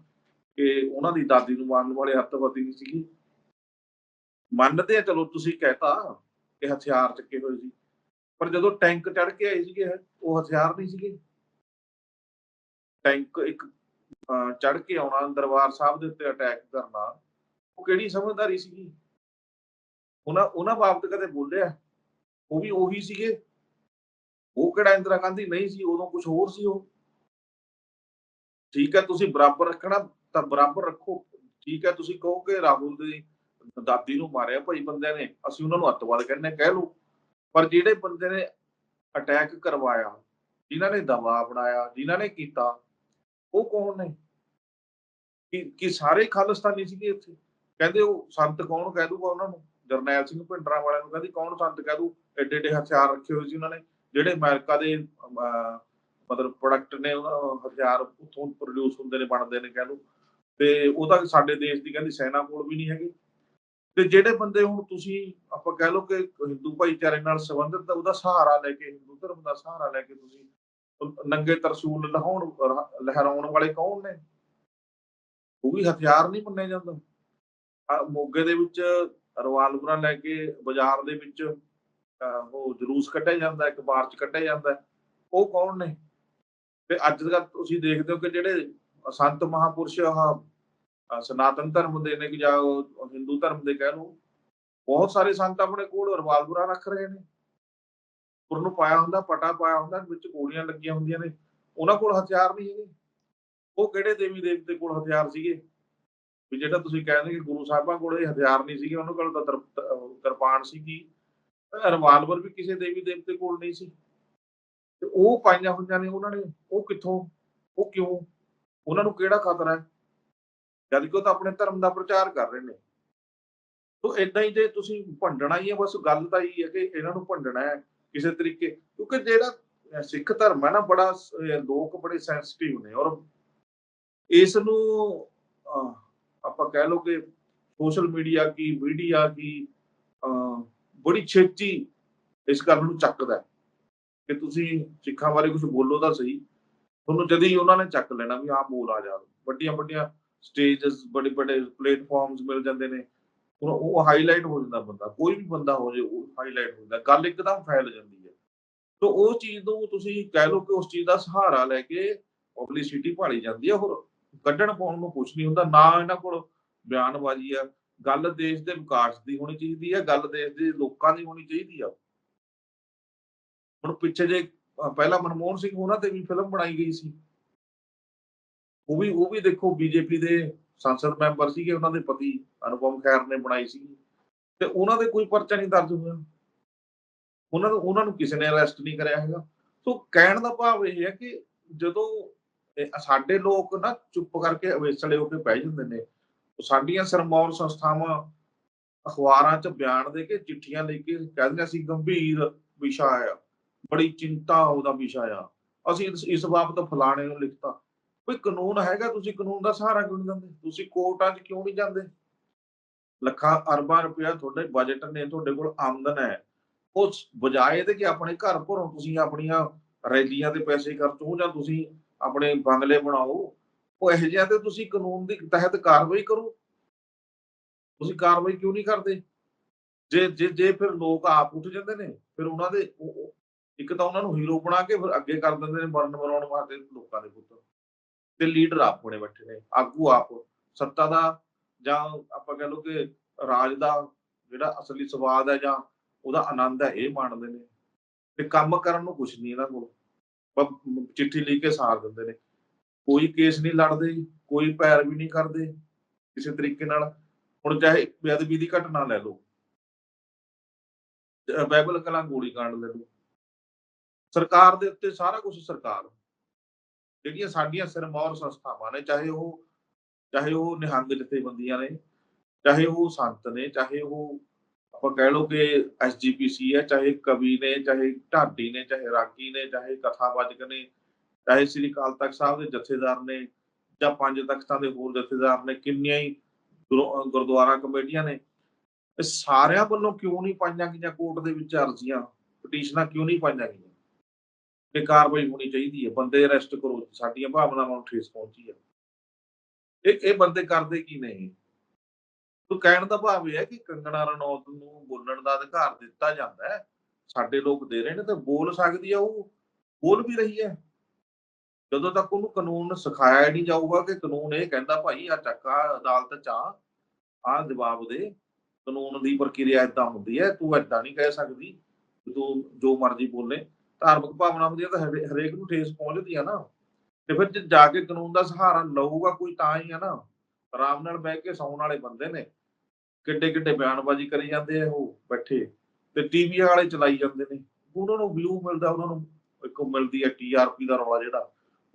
ਕਿ ਉਹਨਾਂ ਦੀ ਦਾਦੀ ਨੂੰ ਮਾਰਨ ਵਾਲੇ ਅੱਤਵਾਦੀ ਨਹੀਂ ਸੀਗੇ। ਮੰਨਦੇ ਆ, ਚਲੋ ਤੁਸੀਂ ਕਹਿਤਾ ਕਿ ਹਥਿਆਰ ਚੱਕੇ ਹੋਏ ਸੀ। ਪਰ ਜਦੋਂ ਟੈਂਕ ਚੜ ਕੇ ਆਏ ਸੀਗੇ, ਉਹ ਹਥਿਆਰ ਨਹੀਂ ਸੀਗੇ। ਟੈਂਕ ਇੱਕ ਚੜ ਕੇ ਆਉਣਾ, ਦਰਬਾਰ ਸਾਹਿਬ ਦੇ ਉੱਤੇ ਅਟੈਕ ਕਰਨਾ, ਉਹ ਕਿਹੜੀ ਸਮਝਦਾਰੀ ਸੀਗੀ? ਉਹਨਾਂ ਉਹਨਾਂ ਬਾਬਤ ਕਦੇ ਬੋਲਿਆ? ਉਹ ਵੀ ਉਹੀ ਸੀਗੇ। ਉਹ ਕਿਹੜਾ ਇੰਦਰਾ ਗਾਂਧੀ ਨਹੀਂ ਸੀ, ਉਦੋਂ ਕੁਝ ਹੋਰ ਸੀ ਉਹ। ਠੀਕ ਹੈ, ਤੁਸੀਂ ਬਰਾਬਰ ਰੱਖਣਾ, ਤਾਂ ਬਰਾਬਰ ਰੱਖੋ। ਠੀਕ ਹੈ, ਤੁਸੀਂ ਕਹੋ ਕਿ ਰਾਹੁਲ ਦੀ ਦਾਦੀ ਨੂੰ ਮਾਰਿਆ ਭਾਈ ਬੰਦਿਆਂ ਨੇ, ਅਸੀਂ ਉਹਨਾਂ ਨੂੰ ਅੱਤਵਾਦ ਕਹਿੰਦੇ ਕਹਿ ਲਓ। ਪਰ ਜਿਹੜੇ ਬੰਦੇ ਨੇ ਅਟੈਕ ਕਰਵਾਇਆ, ਜਿਨ੍ਹਾਂ ਨੇ ਦਬਾਅ ਬਣਾਇਆ, ਜਿਨ੍ਹਾਂ ਨੇ ਕੀਤਾ ਉਹ ਕੌਣ ਨੇ? ਕਿ ਕਿ ਸਾਰੇ ਖਾਲਿਸਤਾਨੀ ਸੀਗੇ ਇੱਥੇ? ਕਹਿੰਦੇ ਉਹ ਸੰਤ ਕੌਣ ਕਹਿ ਦੂਗਾ ਉਹਨਾਂ ਨੂੰ? ਜਰਨੈਲ ਸਿੰਘ ਭਿੰਡਰਾਂ ਵਾਲਿਆਂ ਨੂੰ ਕਹਿੰਦੀ ਕੌਣ ਸੰਤ ਕਹਿ ਦੂ? ਐਡੇ ਐਡੇ ਹਥਿਆਰ ਰੱਖੇ ਹੋਏ ਸੀ ਉਹਨਾਂ ਨੇ। ਜਿਹੜੇ ਅਮਰੀਕਾ ਦੇ ਮਤਲਬ ਪ੍ਰੋਡਕਟ ਨੇ ਹਥਿਆਰ ਉੱਥੋਂ ਪ੍ਰੋਡਿਊਸ ਹੁੰਦੇ ਨੇ, ਬਣਦੇ ਨੇ ਕਹਿ ਲਓ ਤੇ ਉਹ ਤਾਂ ਸਾਡੇ ਦੇਸ਼ ਦੀ ਕਹਿੰਦੀ ਸੈਨਾ ਕੋਲ ਵੀ ਨਹੀਂ ਹੈਗੇ। ਤੇ ਜਿਹੜੇ ਬੰਦੇ ਹੁਣ ਤੁਸੀਂ, ਆਪਾਂ ਕਹਿ ਲਓ ਕਿ ਹਿੰਦੂ ਭਾਈਚਾਰੇ ਨਾਲ ਸੰਬੰਧਿਤ ਉਹਦਾ ਸਹਾਰਾ ਲੈ ਕੇ, ਹਿੰਦੂ ਧਰਮ ਦਾ ਸਹਾਰਾ ਲੈ ਕੇ ਤੁਸੀਂ ਨੰਗੇ ਤਰਸੂਲ ਲਹਾਉਣ ਲਹਿਰਾਉਣ ਵਾਲੇ ਕੌਣ ਨੇ? ਉਹ ਵੀ ਹਥਿਆਰ ਨਹੀਂ ਮੰਨਿਆ ਜਾਂਦਾ। ਮੋਗੇ ਦੇ ਵਿੱਚ ਰਿਵਾਲਵਰਾਂ ਲੈ ਕੇ ਬਾਜ਼ਾਰ ਦੇ ਵਿੱਚ ਉਹ ਜਲੂਸ ਕੱਢਿਆ ਜਾਂਦਾ, ਇੱਕ ਮਾਰਚ ਕੱਢਿਆ ਜਾਂਦਾ। ਉਹ ਕੌਣ ਨੇ? ਤੇ ਅੱਜ ਤੱਕ ਤੁਸੀਂ ਦੇਖਦੇ ਹੋ ਕਿ ਜਿਹੜੇ ਸੰਤ ਮਹਾਪੁਰਸ਼ ਆਹ ਸਨਾਤਨ ਧਰਮ ਦੇ ਨੇ ਕਿ ਜਾਂ ਹਿੰਦੂ ਧਰਮ ਦੇ ਕਹਿ ਲਓ, ਬਹੁਤ ਸਾਰੇ ਸੰਤ ਆਪਣੇ ਕੋਲ ਰਿਵਾਲਵਰਾਂ ਰੱਖ ਰਹੇ ਨੇ। ਉਹਨੂੰ ਪਾਇਆ ਹੁੰਦਾ, ਪਟਾ ਪਾਇਆ ਹੁੰਦਾ, ਵਿੱਚ ਗੋਲੀਆਂ ਲੱਗੀਆਂ ਹੁੰਦੀਆਂ ਨੇ। ਉਹਨਾਂ ਕੋਲ ਹਥਿਆਰ ਨਹੀਂ ਹੈਗੇ। ਉਹ ਕਿਹੜੇ ਦੇਵੀ ਦੇਵਤੇ ਕੋਲ ਹਥਿਆਰ ਸੀਗੇ? ਵੀ ਜਿਹੜਾ ਤੁਸੀਂ ਕਹਿੰਦੇ ਕਿ ਗੁਰੂ ਸਾਹਿਬਾਂ ਕੋਲ ਇਹ ਹਥਿਆਰ ਨਹੀਂ ਸੀਗੇ, ਉਹਨਾਂ ਕੋਲ ਤਾਂ ਦਰ- ਕਿਰਪਾਨ ਸੀਗੀ ਰਿਵਾਲਵਰ ਵੀ ਕਿਸੇ ਦੇਵੀ ਦੇਵਤੇ ਕੋਲ ਨਹੀਂ ਸੀ। ਤੇ ਉਹ ਪਾਈਆਂ ਹੁੰਦੀਆਂ ਨੇ ਉਹਨਾਂ ਨੇ। ਉਹ ਕਿੱਥੋਂ? ਉਹ ਕਿਉਂ? ਉਹਨਾਂ ਨੂੰ ਕਿਹੜਾ ਖਤਰਾ ਹੈ? ਜਦ ਕਿ ਉਹ ਤਾਂ ਆਪਣੇ ਧਰਮ ਦਾ ਪ੍ਰਚਾਰ ਕਰ ਰਹੇ ਨੇ। ਤੋ ਇਦਾਂ ਹੀ ਜੇ ਤੁਸੀਂ ਭੰਡਣਾ ਹੀ ਹੈ, ਬਸ ਗੱਲ ਤਾਂ ਹੀ ਹੈ ਕਿ ਇਹਨਾਂ ਨੂੰ ਭੰਡਣਾ ਹੈ। ਕਿਸੇ ਤਰੀਕੇ ਕਿਉਂਕਿ ਜਿਹੜਾ ਸਿੱਖ ਧਰਮ ਹੈ ਨਾ ਬੜਾ ਲੋਕ ਬੜੇ ਸੈਂਸਿਟਿਵ ਨੇ ਔਰ ਇਸ ਨੂੰ ਆਪਾਂ ਕਹਿ ਲਓ ਕਿ ਸੋਸ਼ਲ ਮੀਡੀਆ ਕੀ ਮੀਡੀਆ ਕੀ ਅਹ, ਬੜੀ ਛੇਤੀ ਇਸ ਗੱਲ ਨੂੰ ਚੱਕਦਾ ਕਿ ਤੁਸੀਂ ਸਿੱਖਾਂ ਬਾਰੇ ਕੁਝ ਬੋਲੋ ਤਾਂ ਸਹੀ ਤੁਹਾਨੂੰ ਜਦ ਹੀ ਉਹਨਾਂ ਨੇ ਚੱਕ ਲੈਣਾ ਵੀ ਆਹ ਬੋਲ ਆ ਜਾ ਵੱਡੀਆਂ ਵੱਡੀਆਂ ਸਟੇਜਸ ਬੜੇ ਬੜੇ ਪਲੇਟਫਾਰਮਸ ਮਿਲ ਜਾਂਦੇ ਨੇ ਉਹ ਹਾਈਲਾਈਟ ਹੋ ਜਾਂਦਾ ਬੰਦਾ, ਕੋਈ ਵੀ ਬੰਦਾ ਹੋ ਜੇ ਉਹ ਹਾਈਲਾਈਟ ਹੋ ਜਾਂਦਾ, ਗੱਲ ਇੱਕਦਮ ਫੈਲ ਜਾਂਦੀ ਹੈ। ਤੋ ਉਹ ਚੀਜ਼ ਨੂੰ ਤੁਸੀਂ ਕਹਿ ਲਓ ਕਿ ਉਸ ਚੀਜ਼ ਦਾ ਸਹਾਰਾ ਲੈ ਕੇ ਪਬਲਿਸਿਟੀ ਭਾਲੀ ਜਾਂਦੀ ਹੈ, ਹੋਰ ਕੱਢਣ ਪਾਉਣ ਨੂੰ ਕੁਝ ਨਹੀਂ ਹੁੰਦਾ, ਨਾ ਇਹਨਾਂ ਕੋਲ ਬਿਆਨਬਾਜ਼ੀ ਆ ਗੱਲ ਦੇਸ਼ ਦੇ ਵਿਕਾਸ ਦੀ ਹੋਣੀ ਚਾਹੀਦੀ ਹੈ, ਗੱਲ ਦੇਸ਼ ਦੇ ਲੋਕਾਂ ਦੀ ਹੋਣੀ ਚਾਹੀਦੀ ਆ। ਹੁਣ ਪਿੱਛੇ ਜੇ ਪਹਿਲਾਂ ਮਨਮੋਹਨ ਸਿੰਘ ਉਹਨਾਂ ਤੇ ਵੀ ਫਿਲਮ ਬਣਾਈ ਗਈ ਸੀ। ਉਹ ਵੀ ਉਹ ਵੀ ਦੇਖੋ, ਬੀਜੇਪੀ ਦੇ ਸੰਸਦ ਮੈਂਬਰ ਸੀਗੇ, ਉਹਨਾਂ ਦੇ ਪਤੀ ਅਨੁਪਮ ਖੈਰ ਨੇ ਬਣਾਈ ਸੀ। ਤੇ ਉਹਨਾਂ ਦੇ ਕੋਈ ਪਰਚਾ ਨਹੀਂ ਦਰਜ ਹੋਇਆ। ਉਹਨਾਂ ਨੂੰ ਉਹਨਾਂ ਨੂੰ ਕਿਸੇ ਨੇ ਅਰੈਸਟ ਨਹੀਂ ਕਰਿਆ ਹੈਗਾ। ਸੋ ਕਹਿਣ ਦਾ ਭਾਵ ਇਹ ਹੈ ਕਿ ਜਦੋਂ ਸਾਡੇ ਲੋਕ ਨਾ ਚੁੱਪ ਕਰਕੇ ਅਵੇਸਲੇ ਹੋ ਕੇ ਬਹਿ ਜਾਂਦੇ ਨੇ ਸਾਡੀਆਂ ਸਰਮੌਰ ਸੰਸਥਾਵਾਂ ਅਖਬਾਰਾਂ 'ਚ ਬਿਆਨ ਦੇ ਕੇ ਚਿੱਠੀਆਂ ਲੈ ਕੇ ਕਹਿੰਦੀਆਂ ਸੀ ਗੰਭੀਰ ਵਿਸ਼ਾ ਆ। ਬੜੀ ਚਿੰਤਾ ਉਹਦਾ ਵਿਸ਼ਾ ਆ। ਅਸੀਂ ਇਸ- ਇਸ ਬਾਬਤ ਫਲਾਣੇ ਨੂੰ ਲਿਖਤਾ। ਕੋਈ ਕਾਨੂੰਨ ਹੈਗਾ? ਤੁਸੀਂ ਕਾਨੂੰਨ ਦਾ ਸਹਾਰਾ ਕਿਉਂ ਨਹੀਂ ਜਾਂਦੇ ਤੁਸੀਂ ਕੋਰਟਾਂ 'ਚ ਕਿਉਂ ਨਹੀਂ ਜਾਂਦੇ? ਲੱਖਾਂ, ਅਰਬਾਂ ਰੁਪਇਆ ਤੁਹਾਡੇ ਬਜਟ ਨੇ, ਤੁਹਾਡੇ ਕੋਲ ਆਮਦਨ ਹੈ। ਉਹ ਬਜਾਏ ਇਹਦੇ ਕਿ ਆਪਣੇ ਘਰ ਭਰੋ, ਤੁਸੀਂ ਆਪਣੀਆਂ ਰੈਲੀਆਂ ਤੇ ਪੈਸੇ ਖਰਚੋ ਜਾਂ ਤੁਸੀਂ ਆਪਣੇ ਬੰਗਲੇ ਬਣਾਓ, ਉਹ ਇਹੋ ਜਿਹਾ ਤੇ ਤੁਸੀਂ ਕਾਨੂੰਨ ਦੀ ਤਹਿਤ ਕਾਰਵਾਈ ਕਰੋ। ਤੁਸੀਂ ਕਾਰਵਾਈ ਕਿਉਂ ਨਹੀਂ ਕਰਦੇ? ਜੇ ਜੇ ਜੇ ਫਿਰ ਲੋਕ ਆਪ ਉੱਠ ਜਾਂਦੇ ਨੇ, ਫਿਰ ਉਹਨਾਂ ਦੇ ਇੱਕ ਤਾਂ ਉਹਨਾਂ ਨੂੰ ਹੀਰੋ ਬਣਾ ਕੇ ਫਿਰ ਅੱਗੇ ਕਰ ਦਿੰਦੇ ਨੇ ਮਰਨ ਮਰਾਉਣ ਵਾਸਤੇ ਲੋਕਾਂ ਦੇ ਪੁੱਤਰ ਤੇ ਲੀਡਰ ਆਪ ਬਣੇ ਬੈਠੇ ਨੇ, ਆਗੂ ਆਪ ਸੱਤਾ ਦਾ ਜਾਂ ਆਪਾਂ ਕਹ ਲਓ ਕਿ ਰਾਜ ਦਾ ਜਿਹੜਾ ਅਸਲੀ ਸਵਾਦ ਹੈ ਜਾਂ ਉਹਦਾ ਆਨੰਦ ਹੈ, ਇਹ ਮਾਣਦੇ ਨੇ। ਤੇ ਕੰਮ ਕਰਨ ਨੂੰ ਕੁਝ ਨਹੀਂ ਇਹਨਾਂ ਕੋਲ। ਚਿੱਠੀ ਲਿਖ ਕੇ ਸਾਰ ਦਿੰਦੇ ਨੇ। ਕੋਈ ਕੇਸ ਨਹੀਂ ਲੜਦੇ, ਕੋਈ ਪੈਰ ਵੀ ਨਹੀਂ ਕਰਦੇ ਕਿਸੇ ਤਰੀਕੇ ਨਾਲ। ਹੁਣ ਚਾਹੇ ਬੇਅਦਬੀ ਦੀ ਘਟਨਾ ਲੈ ਲਓ। ਅਹ ਬਾਈਬਲ ਕਲਾਂ ਗੋਲੀ ਕਾਂਡ ਲੈ ਲਓ। ਸਰਕਾਰ ਦੇ ਉੱਤੇ ਸਾਰਾ ਕੁਝ ਸਰਕਾਰ ਜਿਹੜੀਆਂ ਸਾਡੀਆਂ ਸਿਰਮੌਰ ਸੰਸਥਾਵਾਂ ਨੇ, ਚਾਹੇ ਉਹ ਚਾਹੇ ਉਹ ਨਿਹੰਗ ਜਥੇਬੰਦੀਆਂ ਨੇ, ਚਾਹੇ ਉਹ ਸੰਤ ਨੇ, ਚਾਹੇ ਉਹ ਆਪਾਂ ਕਹਿ ਲਓ ਕਿ ਐਸਜੀਪੀਸੀ ਹੈ, ਚਾਹੇ ਕਵੀ ਨੇ, ਚਾਹੇ ਢਾਡੀ ਨੇ, ਚਾਹੇ ਰਾਗੀ ਨੇ, ਚਾਹੇ ਕਥਾਵਾਚਕ ਨੇ, ਚਾਹੇ ਸ੍ਰੀ ਅਕਾਲ ਤਖਤ ਸਾਹਿਬ ਦੇ ਜਥੇਦਾਰ ਨੇ ਜਾਂ ਪੰਜ ਤਖਤਾਂ ਦੇ ਹੋਰ ਜਥੇਦਾਰ ਨੇ, ਕਿੰਨੀਆਂ ਹੀ ਗੁਰਦੁਆਰਾ ਕਮੇਟੀਆਂ ਨੇ, ਇਹ ਸਾਰਿਆਂ ਵੱਲੋਂ ਕਿਉਂ ਨਹੀਂ ਪਾਈਆਂ ਗਈਆਂ ਕੋਰਟ ਦੇ ਵਿੱਚ ਅਰਜ਼ੀਆਂ? ਪਟੀਸ਼ਨਾਂ ਕਿਉਂ ਨਹੀਂ ਪਾਈਆਂ ਗਈਆਂ? ਕਿ ਕਾਰਵਾਈ ਹੋਣੀ ਚਾਹੀਦੀ ਹੈ, ਬੰਦੇ ਅਰੈਸਟ ਕਰੋ, ਸਾਡੀਆਂ ਭਾਵਨਾਵਾਂ ਨੂੰ ਠੇਸ ਪਹੁੰਚੀ ਹੈ। ਇਹ ਇਹ ਬੰਦੇ ਕਰਦੇ ਕੀ ਨਹੀਂ ਤੂੰ ਕਹਿਣ ਦਾ ਭਾਵ ਇਹ ਹੈ ਕਿ ਕੰਗਣਾ ਰਣੌਤ ਨੂੰ ਬੋਲਣ ਦਾ ਅਧਿਕਾਰ ਦਿੱਤਾ ਜਾਂਦਾ ਹੈ। ਸਾਡੇ ਲੋਕ ਦੇ ਰਹੇ ਨੇ ਤੇ ਬੋਲ ਸਕਦੀ ਹੈ ਉਹ। ਬੋਲ ਵੀ ਰਹੀ ਹੈ। ਜਦੋਂ ਤੱਕ ਉਹਨੂੰ ਕਾਨੂੰਨ ਸਿਖਾਇਆ ਨਹੀਂ ਜਾਊਗਾ ਕਿ ਕਾਨੂੰਨ ਇਹ ਕਹਿੰਦਾ ਭਾਈ ਆ ਚੱਕਾ ਅਦਾਲਤ ਚ ਆ ਆ ਜਵਾਬ ਦੇ। ਕਾਨੂੰਨ ਦੀ ਪ੍ਰਕਿਰਿਆ ਏਦਾਂ ਹੁੰਦੀ ਹੈ, ਤੂੰ ਏਦਾਂ ਨਹੀਂ ਕਹਿ ਸਕਦੀ। ਤੂੰ ਜੋ ਮਰਜ਼ੀ ਬੋਲੇ। ਧਾਰਮਿਕ ਭਾਵਨਾਵਾਂ ਦੀਆਂ ਤਾਂ ਹਰੇਕ ਨੂੰ ਠੇਸ ਪਹੁੰਚਦੀ ਆ ਨਾ। ਤੇ ਫਿਰ ਜੇ, ਜਾ ਕੇ ਕਾਨੂੰਨ ਦਾ ਸਹਾਰਾ ਲਊਗਾ ਕੋਈ ਤਾਂ ਹੀ ਆ ਨਾ। ਆਰਾਮ ਨਾਲ ਬਹਿ ਕੇ ਸੌਣ ਵਾਲੇ ਬੰਦੇ ਨੇ। ਕਿੱਡੇ ਕਿੱਡੇ ਬਿਆਨਬਾਜ਼ੀ ਕਰੀ ਜਾਂਦੇ ਆ ਉਹ ਬੈਠੇ। ਤੇ ਟੀਵੀ ਵਾਲੇ ਚਲਾਈ ਜਾਂਦੇ ਨੇ। ਉਹਨਾਂ ਨੂੰ ਵਿਊ ਮਿਲਦਾ, ਉਹਨਾਂ ਨੂੰ ਇੱਕ ਮਿਲਦੀ ਹੈ ਟੀਆਰਪੀ ਦਾ ਰੌਲਾ ਜਿਹੜਾ।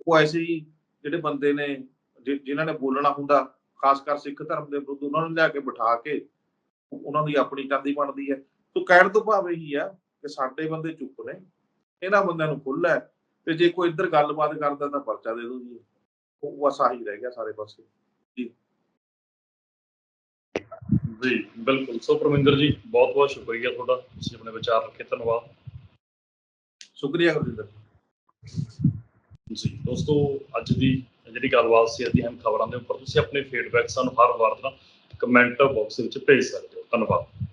ਉਹ ਐਸੇ ਹੀ ਜਿਹੜੇ ਬੰਦੇ ਨੇ, ਜਿ- ਜਿਨ੍ਹਾਂ ਨੇ ਬੋਲਣਾ ਹੁੰਦਾ, ਖਾਸ ਕਰ ਸਿੱਖ ਧਰਮ ਦੇ ਵਿਰੁੱਧ, ਉਹਨਾਂ ਨੂੰ ਲਿਆ ਕੇ ਬਿਠਾ ਕੇ ਉਹਨਾਂ ਦੀ ਆਪਣੀ ਚਾਂਦੀ ਬਣਦੀ ਹੈ ਤੋ ਕਹਿਣ ਤੋਂ ਭਾਵ ਇਹੀ ਆ ਕਿ ਸਾਡੇ ਬੰਦੇ ਚੁੱਪ ਨੇ। ਇਹਨਾਂ ਬੰਦਿਆਂ ਨੂੰ ਖੁੱਲ੍ਹ ਹੈ ਤੇ ਜੇ ਕੋਈ ਇੱਧਰ ਗੱਲਬਾਤ ਕਰਦਾ ਤਾਂ ਪਰਚਾ ਦੇ ਦਿਓ ਜੀ। ਉਹ ਬਸ ਆਹੀ ਰਹਿ ਗਿਆ ਸਾਰੇ ਪਾਸੇ। ਜੀ। ਬਿਲਕੁਲ। ਸੋ ਪਰਮਿੰਦਰ ਜੀ ਬਹੁਤ ਬਹੁਤ ਸ਼ੁਕਰੀਆ ਤੁਹਾਡਾ। ਤੁਸੀਂ ਆਪਣੇ ਵਿਚਾਰ ਰੱਖੇ ਧੰਨਵਾਦ। ਸ਼ੁਕਰੀਆ ਗੁਰਜਿੰਦਰ ਜੀ। ਦੋਸਤੋ ਅੱਜ ਦੀ ਜਿਹੜੀ ਗੱਲਬਾਤ ਸੀ ਅੱਜ ਦੀ ਅਹਿਮ ਖਬਰਾਂ ਦੇ ਉੱਪਰ ਤੁਸੀਂ ਆਪਣੇ ਫੀਡਬੈਕ ਸਾਨੂੰ ਹਰ ਵਾਰ ਦਾ ਕਮੈਂਟ ਬਾਕਸ ਵਿੱਚ ਭੇਜ ਸਕਦੇ ਹੋ। ਧੰਨਵਾਦ।